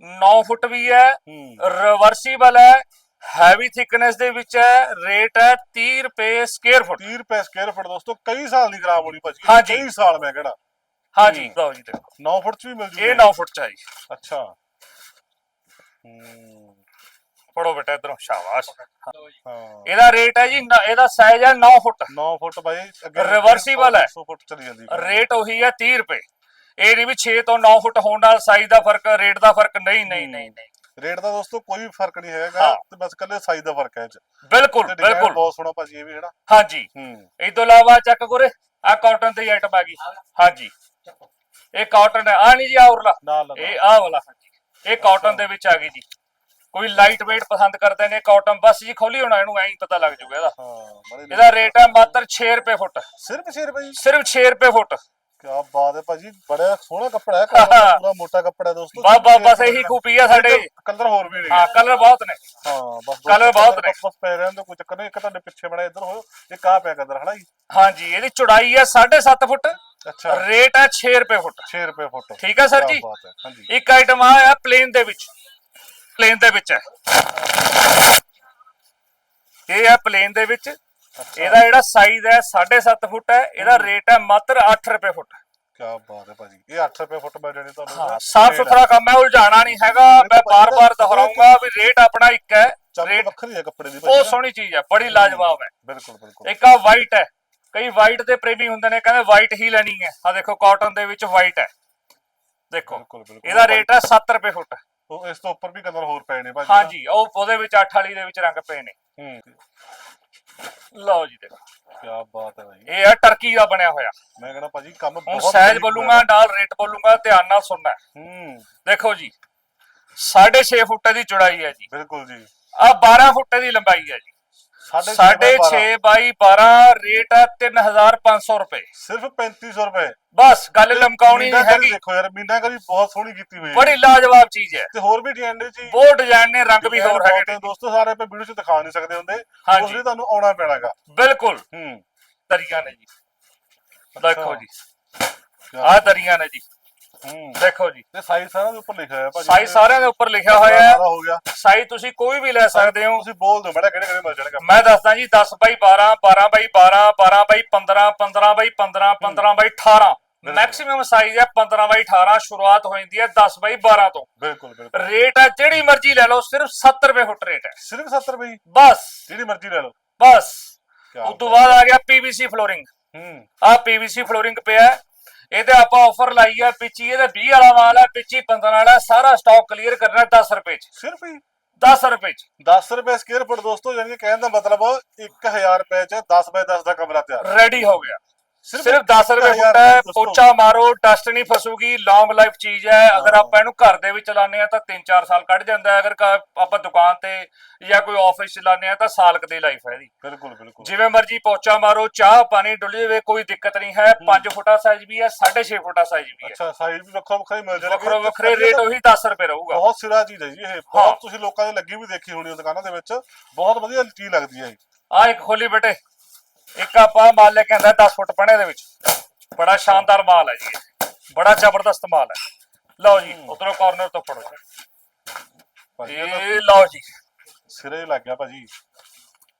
9 ਫੁੱਟ ਵੀ ਹੈ ਹੂੰ। ਰਿਵਰਸੀਬਲ ਹੈ ਹੈਵੀ ਥਿਕਨੈਸ ਦੇ ਵਿੱਚ ਹੈ ਰੇਟ ਹੈ 30 ਰੁਪਏ ਸਕੁਅਰ ਫੁੱਟ 30 ਰੁਪਏ ਸਕੁਅਰ ਫੁੱਟ ਦੋਸਤੋ ਕਈ ਸਾਲ ਨਹੀਂ ਖਰਾਬ ਹੋਣੀ ਭਾਜੀ। ਹਾਂਜੀ। ਕਈ ਸਾਲ ਮੈਂ ਕਿਹੜਾ। ਹਾਂਜੀ ਲਓ ਜੀ ਦੇਖੋ। 9 ਫੁੱਟ ਚ ਵੀ ਮਿਲ ਜੂਗੀ। ਇਹ 9 ਫੁੱਟ ਚ ਆ ਜੀ। ਅੱਛਾ। ਹੂੰ ਫੜੋ ਬੇਟਾ ਇਧਰੋਂ ਸ਼ਾਬਾਸ਼। ਹਾਂ। ਇਹਦਾ ਰੇਟ ਹੈ ਜੀ ਨ- ਇਹਦਾ ਸਾਈਜ਼ ਹੈ 9 ਫੁੱਟ। 9 ਫੁੱਟ ਬਾਈ ਅੱਗੇ Reversible ਹੈ। 100 ਫੁੱਟ ਚਲੀ ਜਾਂਦੀ ਰੇਟ ਉਹੀ ਹੈ 30 ਰੁਪਏ। ਇਹ ਨਹੀਂ ਵੀ 6 ਤੋਂ 9 ਫੁੱਟ ਹੋਣ ਨਾਲ ਸਾਈਜ਼ ਦਾ ਫ਼ਰਕ ਰੇਟ ਦਾ ਫ਼ਰਕ ਨਹੀਂ ਨਹੀਂ ਨਹੀਂ। ਨਹੀਂ ਰੇਟ ਦਾ ਦੋਸਤੋ ਕੋਈ ਫ਼ਰਕ ਨਹੀਂ ਹੈਗਾ ਹਾਂ। ਤੇ ਬਸ ਕੱਲੇ ਸਾਈਜ਼ ਦਾ ਫ਼ਰਕ ਹੈ ਇਹ ਚ। ਬਿਲਕੁਲ ਤੇ design ਬਿਲਕੁਲ। ਬਹੁਤ ਸੋਹਣਾ ਭਾਜੀ ਇਹ ਵੀ ਹੈ ਨਾ ਹਾਂਜੀ। ਹੂੰ। ਇਸ ਤੋਂ ਇਲਾਵਾ ਚੱਕ ਗੁਰੇ ਆ ਕਾਟਨ ਦੀ ਆਈਟਮ ਆ ਗਈ। ਹਾਂਜੀ। ਇਹ ਕਾਟਨ ਹੈ। ਆ ਨਹੀਂ ਜੀ ਆ ਉਰਲਾ। ਨਾਲ। ਇਹ ਆਹ ਵਾਲਾ। ਇਹ ਕਾਟਨ ਦੇ ਵਿੱਚ ਆ ਗਈ ਜੀ। ਕੋਈ ਲਾਈਟ weight ਪਸੰਦ ਕਰਦੇ ਨੇ ਕਾਟਨ ਬਸ ਜੀ ਖੋਲੀ ਹੋਣਾ ਇਹਨੂੰ ਐਂ ਪਤਾ ਲੱਗ ਜੂਗਾ ਇਹਦਾ। ਹਾਂ ਇਹਦਾ ਰੇਟ ਹੈ ਮਾਤਰ 6 ਰੁਪਏ ਫੁੱਟ। ਸਿਰਫ 6 ਰੁਪਏ ਜੀ? ਸਿਰਫ 6 ਰੁਪਏ ਫੁੱਟ। ਕੀ ਬਾਤ ਹੈ ਭਾਜੀ ਬੜਾ ਸੋਹਣਾ ਕੱਪੜਾ ਹੈ ਪੂਰਾ ਮੋਟਾ ਕੱਪੜਾ ਹੈ ਦੋਸਤੋ। ਬਸ ਬਸ ਬਸ ਇਹੀ ਖੂਬੀ ਆ ਸਾਡੇ। ਕਲਰ ਹੋਰ ਵੀ ਨੇ ਹਾਂ ਕਲਰ ਬਹੁਤ ਨੇ। ਹਾਂ ਬਸ colour ਬਹੁਤ ਨੇ। ਬਸ ਪੈ ਰਹਿਣ ਦਾ ਕੋਈ ਚੱਕਰ ਨਹੀਂ। ਇੱਕ ਤੁਹਾਡੇ ਪਿੱਛੇ ਬੜਾ ਇੱਧਰ ਹੋਇਓ ਇੱਕ ਆ ਪਿਆ ਕਦਰ ਹਨਾ ਜੀ? ਹਾਂਜੀ ਇਹਦੀ ਚੌੜਾਈ ਹੈ 7.5 ਫੁੱਟ। ਅੱਛਾ। ਰੇਟ ਹੈ 6 ਰੁਪਏ ਫੁੱਟ। 6 ਰੁਪਏ ਫੁੱਟ। ਠੀਕ ਹੈ ਸਰ ਜੀ? ਹਾਂਜੀ। ਇੱਕ ਆਈਟਮ ਆ ਹੈ ਪਲੇਨ ਦੇ ਵਿੱਚ। ਪਲੇਨ ਦੇ ਵਿੱਚ ਹੈ। ਇਹ ਹੈ ਪਲੇਨ ਦੇ ਵਿੱਚ। ਇਹਦਾ ਜਿਹੜਾ ਸਾਈਜ਼ ਹੈ 7.5 ਫੁੱਟ ਹੈ। ਇਹਦਾ ਰੇਟ ਹੈ ਮਾਤਰ 8 ਰੁਪਏ ਫੁੱਟ। ਕੀ ਬਾਤ ਹੈ ਭਾਜੀ। ਇਹ 8 ਰੁਪਏ ਫੁੱਟ ਤੁਹਾਨੂੰ ਹਾਂ ਸਾਫ਼ ਸੁਥਰਾ ਕੰਮ ਹੈ ਉਲਝਾਣਾ ਨਹੀਂ ਹੈਗਾ। ਮੈਂ ਬਾਰ-ਬਾਰ ਦੁਹਰਾਉਂਗਾ ਵੀ ਰੇਟ ਆਪਣਾ ਇੱਕ ਹੈ। ਚਮਕ ਰੇਟ ਵੱਖਰੀ ਹੈ ਕੱਪੜੇ ਦੀ ਬਹੁਤ ਸੋਹਣੀ ਚੀਜ਼ ਹੈ ਬੜੀ ਲਾਜਵਾਬ ਹੈ। ਬਿਲਕੁਲ ਬਿਲਕੁਲ। ਇੱਕ ਆ ਵਾਈਟ ਹੈ। ਕਈ ਵਾਈਟ ਦੇ ਪ੍ਰੇਮੀ ਹੁੰਦੇ ਨੇ ਕਹਿੰਦੇ ਵਾਈਟ ਹੀ ਲੈਣੀ ਹੈ। ਆ ਦੇਖੋ ਕਾਟਨ ਦੇ ਵਿੱਚ ਵਾਈਟ ਹੈ। ਦੇਖੋ ਬਿਲਕੁਲ ਬਿਲਕੁਲ। ਇਹਦਾ ਰੇਟ ਹੈ 7 ਰੁਪਏ ਫੁੱਟ। ਉਹ ਇਸ ਤੋਂ ਉੱਪਰ ਵੀ ਕਲਰ ਹੋਰ ਪਏ ਨੇ ਭਾਜੀ ਹਾਂਜੀ ਉਹ ਉਹਦੇ ਵਿੱਚ 8 ਵਾਲੀ ਦੇ ਵਿੱਚ ਰੰਗ ਪਏ ਨੇ। ਹੂੰ। ਲਓ ਜੀ ਦੇਖੋ। ਕੀ ਬਾਤ ਹੈ ਭਾਜੀ ਇਹ ਹੈ ਟਰਕੀ ਦਾ ਬਣਿਆ ਹੋਇਆ। ਮੈਂ ਕਹਿੰਦਾ ਭਾਜੀ ਕੰਮ ਹੁਣ ਬਹੁਤ ਸਾਈਜ਼ ਬੋਲੂਗਾ ਨਾਲ ਰੇਟ ਬੋਲੂਗਾ ਧਿਆਨ ਨਾਲ ਸੁਣਨਾ। ਹੂੰ। ਦੇਖੋ ਜੀ 6.5 ਫੁੱਟ ਦੀ ਚੌੜਾਈ ਹੈ ਜੀ। ਬਿਲਕੁਲ ਜੀ। ਆ 12 ਫੁੱਟ ਦੀ ਲੰਬਾਈ ਹੈ ਜੀ। ਸਾਢੇ ਸਾਢੇ ਛੇ ਬਾਈ 6 ਬਾਈ 12 ਰੇਟ ਹੈ 3500 ਰੁਪਏ। ਸਿਰਫ 3500 ਰੁਪਏ। ਬਸ ਗੱਲ ਲਮਕਾਉਣੀ ਨਹੀਂ ਹੈਗੀ। ਦੇਖੋ ਯਾਰ ਮੀਨਾਕਾਰੀ ਬਹੁਤ ਸੋਹਣੀ ਕੀਤੀ ਹੋਈ ਹੈ। ਬੜੀ ਲਾਜਵਾਬ ਚੀਜ਼ ਹੈ। ਤੇ ਹੋਰ ਵੀ ਡਿਜ਼ਾਈਨ ਜੀ ਬਹੁਤ ਡਿਜ਼ਾਈਨ ਨੇ ਰੰਗ ਵੀ ਹੋਰ ਹੈਗੇ ਨੇ। ਦੋਸਤੋ ਸਾਰੇ ਆਪਾਂ ਵੀਡੀਓ 'ਚ ਦਿਖਾ ਨਹੀਂ ਸਕਦੇ ਹੁੰਦੇ। ਉਸ ਲਈ ਤੁਹਾਨੂੰ ਆਉਣਾ ਪੈਣਾਗਾ। ਬਿਲਕੁਲ। ਹੂੰ। ਦਰੀਆਂ ਨੇ ਜੀ। ਦੇਖੋ ਜੀ। ਆਹ ਦਰੀਆਂ ਨੇ ਜੀ। ਦੇਖੋ ਜੀ। ਤੇ ਸਾਈਜ਼ ਸਾਰਾ ਦੇ ਉੱਪਰ ਲਿਖਿਆ ਹੋਇਆ ਭਾਜੀ। ਸਾਈਜ਼ ਸਾਰਿਆਂ ਦੇ ਉੱਪਰ ਲਿਖਿਆ ਹੋਇਆ ਹੈ। ਸਾਰਾ ਹੋ ਗਿਆ। ਸਾਈਜ਼ ਤੁਸੀਂ ਕੋਈ ਵੀ ਲੈ ਸਕਦੇ ਹੋ। ਤੁਸੀਂ ਬੋਲ ਦਿਓ ਮੈਡਮ ਕਿਹੜੇ ਕਿਹੜੇ ਮਿਲ ਜਾਣਗੇ ਮੈਂ ਦੱਸਦਾ ਜੀ 10 ਬਾਈ 12 12 ਬਾਈ 12 12 ਬਾਈ 15 15 ਬਾਈ 15 15 ਬਾਈ 18 ਮੈਕਸਿਮਮ ਸਾਈਜ਼ ਹੈ 15 ਬਾਈ 18 ਸ਼ੁਰੂਆਤ ਹੋ ਜਾਂਦੀ ਹੈ 10 ਬਾਈ 12 ਤੋਂ। ਬਿਲਕੁਲ ਬਿਲਕੁਲ। ਰੇਟ ਹੈ ਜਿਹੜੀ ਮਰਜ਼ੀ ਲੈ ਲਓ ਸਿਰਫ 70 ਰੁਪਏ ਫੁੱਟ ਰੇਟ ਹੈ। ਸਿਰਫ 70 ਰੁਪਏ? ਬਸ। ਜਿਹੜੀ ਮਰਜ਼ੀ ਲੈ ਲਓ। ਬਸ। ਉਸ ਤੋਂ ਬਾਅਦ ਆ ਗਿਆ ਪੀਵੀਸੀ ਫਲੋਰਿੰਗ ਹੂੰ। ਆ ਪੀਵੀਸੀ ਫਲੋਰਿੰਗ ਪਿਆ ਹੈ। ਇਹਦੇ ਆਪਾਂ ਆਫਰ ਲਾਈ ਆ ਪਿੱਛੀ ਇਹਦੇ 20 ਵਾਲਾ ਮਾਲ ਹੈ ਪਿੱਛੀ 15 ਵਾਲਾ ਸਾਰਾ ਸਟਾਕ ਕਲੀਅਰ ਕਰਨਾ 10 ਰੁਪਏ ਚ। ਸਿਰਫ ਹੀ? 10 ਰੁਪਏ ਚ। 10 ਰੁਪਏ ਸਕੁਅਰ ਫੁੱਟ ਦੋਸਤੋ ਯਾਨੀ ਕਿ ਕਹਿਣ ਦਾ ਮਤਲਬ 1000 ਰੁਪਏ ਚ 10 ਬਾਏ 10 ਦਾ ਕਮਰਾ ਤਿਆਰ। ਰੈਡੀ ਹੋ ਗਿਆ। ਸਿਰਫ ਸਿਰਫ 10 ਰੁਪਏ 1000 ਫੁੱਟ ਹੈ। ਪੋਚਾ ਮਾਰੋ ਡਸਟ ਨਹੀਂ ਫਸੂਗੀ ਲੌਂਗ ਲਾਈਫ ਚੀਜ਼ ਹੈ। ਅਗਰ ਆਪਾਂ ਇਹਨੂੰ ਘਰ ਦੇ ਵਿੱਚ ਚਲਾਉਂਦੇ ਆ ਤਾਂ 3-4 ਸਾਲ ਕੱਢ ਜਾਂਦਾ ਹੈ। ਅਗਰ ਆਪਾਂ ਦੁਕਾਨ ਤੇ ਜਾਂ ਕੋਈ ਆਫਿਸ ਚਲਾਉਂਦੇ ਆ ਤਾਂ ਸਾਲ ਕੁ ਦੀ ਲਾਈਫ ਹੈ ਇਹਦੀ। ਬਿਲਕੁਲ ਬਿਲਕੁਲ। ਜਿਵੇਂ ਮਰਜ਼ੀ ਪੋਚਾ ਮਾਰੋ ਚਾਹ ਪਾਣੀ ਡੁੱਲ ਜਾਵੇ ਕੋਈ ਦਿੱਕਤ ਨਹੀਂ ਹੈ। 5 ਫੁੱਟਾ ਸਾਈਜ਼ ਵੀ ਹੈ 6.5 ਫੁੱਟਾ ਸਾਈਜ਼ ਵੀ ਹੈ। ਅੱਛਾ ਸਾਈਜ਼ ਵੀ ਵੱਖਰਾ ਵੱਖਰਾ ਹੀ ਮਿਲ ਜਾਣਗੇ ਵੱਖਰੇ ਵੱਖਰੇ ਰੇਟ ਉਹੀ 10 ਰੁਪਏ ਰਹੂਗਾ। ਬਹੁਤ ਸਿਰਾ ਚੀਜ਼ ਹੈ ਜੀ ਇਹ। ਬਹੁਤ ਤੁਸੀਂ ਲੋਕਾਂ ਦੇ ਲੱਗੀ ਵੀ ਦੇਖੀ ਹੋਣੀ ਦੁਕਾਨਾਂ ਦੇ ਵਿੱਚ। ਬਹੁਤ ਵਧੀਆ ਚੀਜ਼ ਲੱਗਦੀ ਹੈ ਇਹ। ਆ ਇੱਕ ਖੋਲੀ ਬੇਟੇ। ਇੱਕ ਆਪਾਂ ਮਾਲ ਲੈ ਕੇ ਆਂਦਾ 10 ਫੁੱਟ ਪਣੇ ਦੇ ਵਿੱਚ। ਬੜਾ ਸ਼ਾਨਦਾਰ ਮਾਲ ਹੈ ਜੀ ਇਹ। ਬੜਾ ਜ਼ਬਰਦਸਤ ਮਾਲ ਹੈ। ਲਓ ਜੀ ਉਧਰੋਂ ਕਾਰਨਰ ਤੋਂ ਫੜੋ ਜੀ। ਭਾਜੀ ਇਹ ਤਾਂ ਇਹ ਲਓ ਜੀ। ਸਿਰੇ ਲੱਗ ਗਿਆ ਭਾਜੀ।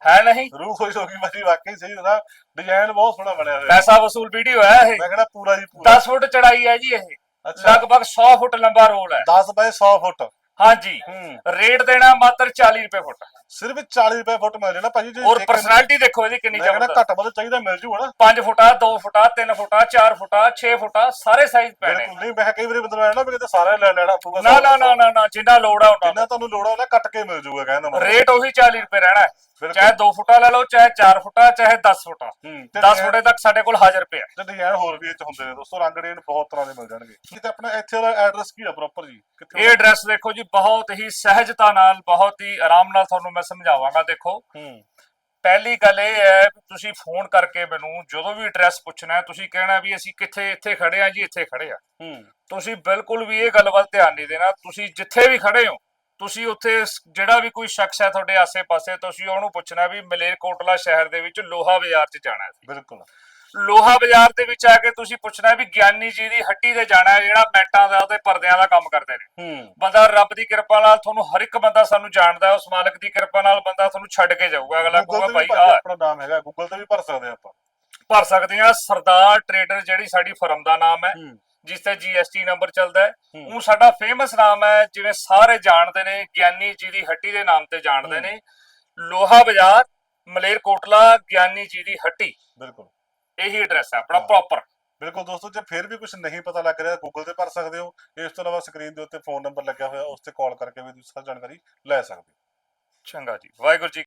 ਹੈ ਨਹੀਂ? ਰੂਹ ਖੁਸ਼ ਹੋ ਗਈ ਭਾਜੀ ਵਾਕਈ ਸਹੀ ਦਾ ਡਿਜ਼ਾਈਨ ਬਹੁਤ ਸੋਹਣਾ ਬਣਿਆ ਹੋਇਆ। ਪੈਸਾ ਵਸੂਲ ਵੀਡੀਓ ਹੈ ਇਹ। ਮੈਂ ਕਹਿੰਦਾ ਪੂਰਾ ਜੀ ਪੂਰਾ। 10 ਫੁੱਟ ਚੜਾਈ ਹੈ ਜੀ ਇਹ। ਅੱਛਾ। ਲਗਭਗ 100 ਫੁੱਟ ਲੰਬਾ ਰੋਲ ਹੈ। 10 ਬਾਏ 100 ਫੁੱਟ। ਹਾਂਜੀ। ਹੂੰ ਰੇਟ ਦੇਣਾ ਮਾਤਰ 40 ਰੁਪਏ ਫੁੱਟ। ਸਿਰਫ 40 ਰੁਪਏ ਫੁੱਟ ਮਿਲ ਜਾਣਾ ਭਾਜੀ ਜੇ ਔਰ ਪਰਸਨੈਲਿਟੀ ਦੇਖੋ ਇਹਦੀ ਕਿੰਨੀ ਮੈਂ ਕਹਿੰਦਾ ਜ਼ਬਰਦਸਤ। ਘੱਟ ਵੱਧ ਚਾਹੀਦਾ ਮਿਲ ਜੂਗਾ ਨਾ 5 ਫੁੱਟਾ 2 ਫੁੱਟਾ 3 ਫੁੱਟਾ 4 ਫੁੱਟਾ 6 ਫੁੱਟਾ ਸਾਰੇ ਸਾਈਜ਼ ਪੈਣੇ। ਬਿਲਕੁਲ ਨਹੀਂ ਮੈਂ ਕਈ ਵਾਰੀ ਬੰਦਾ ਲੈਣਾ ਵੀ ਕਿਤੇ ਸਾਰਾ ਹੀ ਲੈ ਲੈਣਾ ਪਊਗਾ ਨਾ ਨਾ ਨਾ ਨਾ ਨਾ ਜਿੰਨਾ ਲੋੜ ਆ ਉਹਨਾਂ ਜਿੰਨਾ ਤੁਹਾਨੂੰ ਲੋੜ ਆ ਉਹਨਾਂ ਕੱਟ ਕੇ ਮਿਲ ਜੂਗਾ ਕਹਿੰਦਾ ਮੈਂ। ਰੇਟ ਉਹੀ 40 ਰੁਪਏ ਰਹਿਣਾ ਹੈ। ਚਾਹੇ 2 ਫੁੱਟਾ ਲੈ ਲਓ ਚਾਹੇ 4 ਫੁੱਟਾ ਚਾਹੇ 10 ਫੁੱਟਾ। ਹੂੰ 10 ਫੁੱਟੇ ਤੱਕ ਸਾਡੇ ਕੋਲ ਹਾਜ਼ਰ ਪਿਆ। ਤੇ ਡਿਜ਼ਾਈਨ ਹੋਰ ਵੀ ਇਹ ਚ ਹੁੰਦੇ ਨੇ ਦੋਸਤੋ ਰੰਗ ਡਿਜ਼ਾਈਨ ਬਹੁਤ ਤਰ੍ਹਾਂ ਦੇ ਮਿਲ ਜਾਣਗੇ। ਕਿਤੇ ਆਪਣਾ ਇੱਥੇ ਦਾ ਐਡਰੈਸ ਕੀ ਆ ਪ੍ਰੋਪਰ ਜੀ? ਕਿੱਥੇ ਇਹ ਐਡਰੈਸ ਦੇਖੋ ਜੀ ਬਹੁਤ ਹੀ ਸਹਿਜਤਾ ਨਾਲ ਬਹੁਤ ਹੀ ਆਰਾਮ ਨਾਲ ਤੁਹਾਨੂੰ ਮੈਂ ਸਮਝਾਵਾਂਗਾ ਦੇਖੋ। ਹੂੰ। ਪਹਿਲੀ ਗੱਲ ਇਹ ਹੈ ਵੀ ਤੁਸੀਂ ਫੋਨ ਕਰਕੇ ਮੈਨੂੰ ਜਦੋਂ ਵੀ ਐਡਰੈਸ ਪੁੱਛਣਾ ਹੈ ਤੁਸੀਂ ਕਹਿਣਾ ਵੀ ਅਸੀਂ ਕਿੱਥੇ ਇੱਥੇ ਖੜੇ ਆ ਜੀ ਇੱਥੇ ਖੜੇ ਆ ਹੂੰ। ਤੁਸੀਂ ਬਿਲਕੁਲ ਵੀ ਇਹ ਗੱਲ ਵੱਲ ਧਿਆਨ ਨਹੀਂ ਦੇਣਾ ਤੁਸੀਂ ਜਿੱਥੇ ਵੀ ਖੜੇ ਹੋ ਤੁਸੀਂ ਉੱਥੇ ਸ- ਜਿਹੜਾ ਵੀ ਕੋਈ ਸ਼ਖਸ ਹੈ ਤੁਹਾਡੇ ਆਸੇ-ਪਾਸੇ ਤੁਸੀਂ ਉਹਨੂੰ ਪੁੱਛਣਾ ਵੀ ਮਲੇਰਕੋਟਲਾ ਸ਼ਹਿਰ ਦੇ ਵਿੱਚ ਲੋਹਾ ਬਾਜ਼ਾਰ 'ਚ ਜਾਣਾ ਹੈ। ਬਿਲਕੁਲ। ਲੋਹਾ ਬਾਜ਼ਾਰ ਦੇ ਵਿੱਚ ਆ ਕੇ ਤੁਸੀਂ ਪੁੱਛਣਾ ਵੀ ਗਿਆਨੀ ਜੀ ਦੀ ਹੱਟੀ ਤੇ ਜਾਣਾ ਹੈ ਜਿਹੜਾ ਮੈਟਾਂ ਦਾ ਤੇ ਪਰਦਿਆਂ ਦਾ ਕੰਮ ਕਰਦੇ ਨੇ। ਹੂੰ। ਬੰਦਾ ਰੱਬ ਦੀ ਕਿਰਪਾ ਨਾਲ ਤੁਹਾਨੂੰ ਹਰ ਇੱਕ ਬੰਦਾ ਸਾਨੂੰ ਜਾਣਦਾ ਹੈ ਉਸ ਮਾਲਕ ਦੀ ਕਿਰਪਾ ਨਾਲ ਬੰਦਾ ਤੁਹਾਨੂੰ ਛੱਡ ਕੇ ਜਾਊਗਾ। ਅਗਲਾ ਗੂਗਲ ਕਹੂਗਾ ਤੇ ਭਾਈ ਆ ਆਪਣਾ ਨਾਮ ਹੈਗਾ ਗੂਗਲ ਤੇ ਵੀ ਭਰ ਸਕਦੇ ਆ ਆਪਾਂ। ਭਰ ਸਕਦੇ ਆ ਸਰਦਾਰ ਟਰੇਡਰ ਜਿਹੜੀ ਸਾਡੀ ਫਰਮ ਦਾ ਨਾਮ ਹੈ। ਹੂੰ। ਜਿਸ ਤੇ ਜੀਐਸਟੀ ਨੰਬਰ ਚੱਲਦਾ ਹੈ। ਉਹ ਸਾਡਾ ਫੇਮਸ ਨਾਮ ਹੈ ਜਿਵੇਂ ਸਾਰੇ ਜਾਣਦੇ ਨੇ ਗਿਆਨੀ ਜੀ ਦੀ ਹੱਟੀ ਦੇ ਨਾਮ ਤੇ ਜਾਣਦੇ। ਨੇ। ਲੋਹਾ ਬਾਜ਼ਾਰ ਮਲੇਰਕੋਟਲਾ ਗਿਆਨੀ ਜੀ ਦੀ ਹੱਟੀ। ਬਿਲਕੁਲ। ਇਹੀ ਐਡਰੈਸ ਹੈ ਆਪਣਾ। ਪ੍ਰੋਪਰ ਬਿਲਕੁਲ ਦੋਸਤੋ ਜੇ ਫਿਰ ਵੀ ਕੁਝ ਨਹੀਂ ਪਤਾ ਲੱਗ ਰਿਹਾ ਗੂਗਲ ਤੇ ਭਰ ਸਕਦੇ ਹੋ। ਇਸ ਤੋਂ ਇਲਾਵਾ ਸਕਰੀਨ ਦੇ ਉੱਤੇ ਫੋਨ ਨੰਬਰ ਲੱਗਿਆ ਹੋਇਆ ਉਸ ਤੇ ਕਾਲ ਕਰਕੇ ਵੀ ਤੁਸੀਂ ਸਾਰੀ ਜਾਣਕਾਰੀ ਲੈ ਸਕਦੇ ਹੋ। ਚੰਗਾ ਜੀ ਵਾਹਿਗੁਰੂ ਜੀ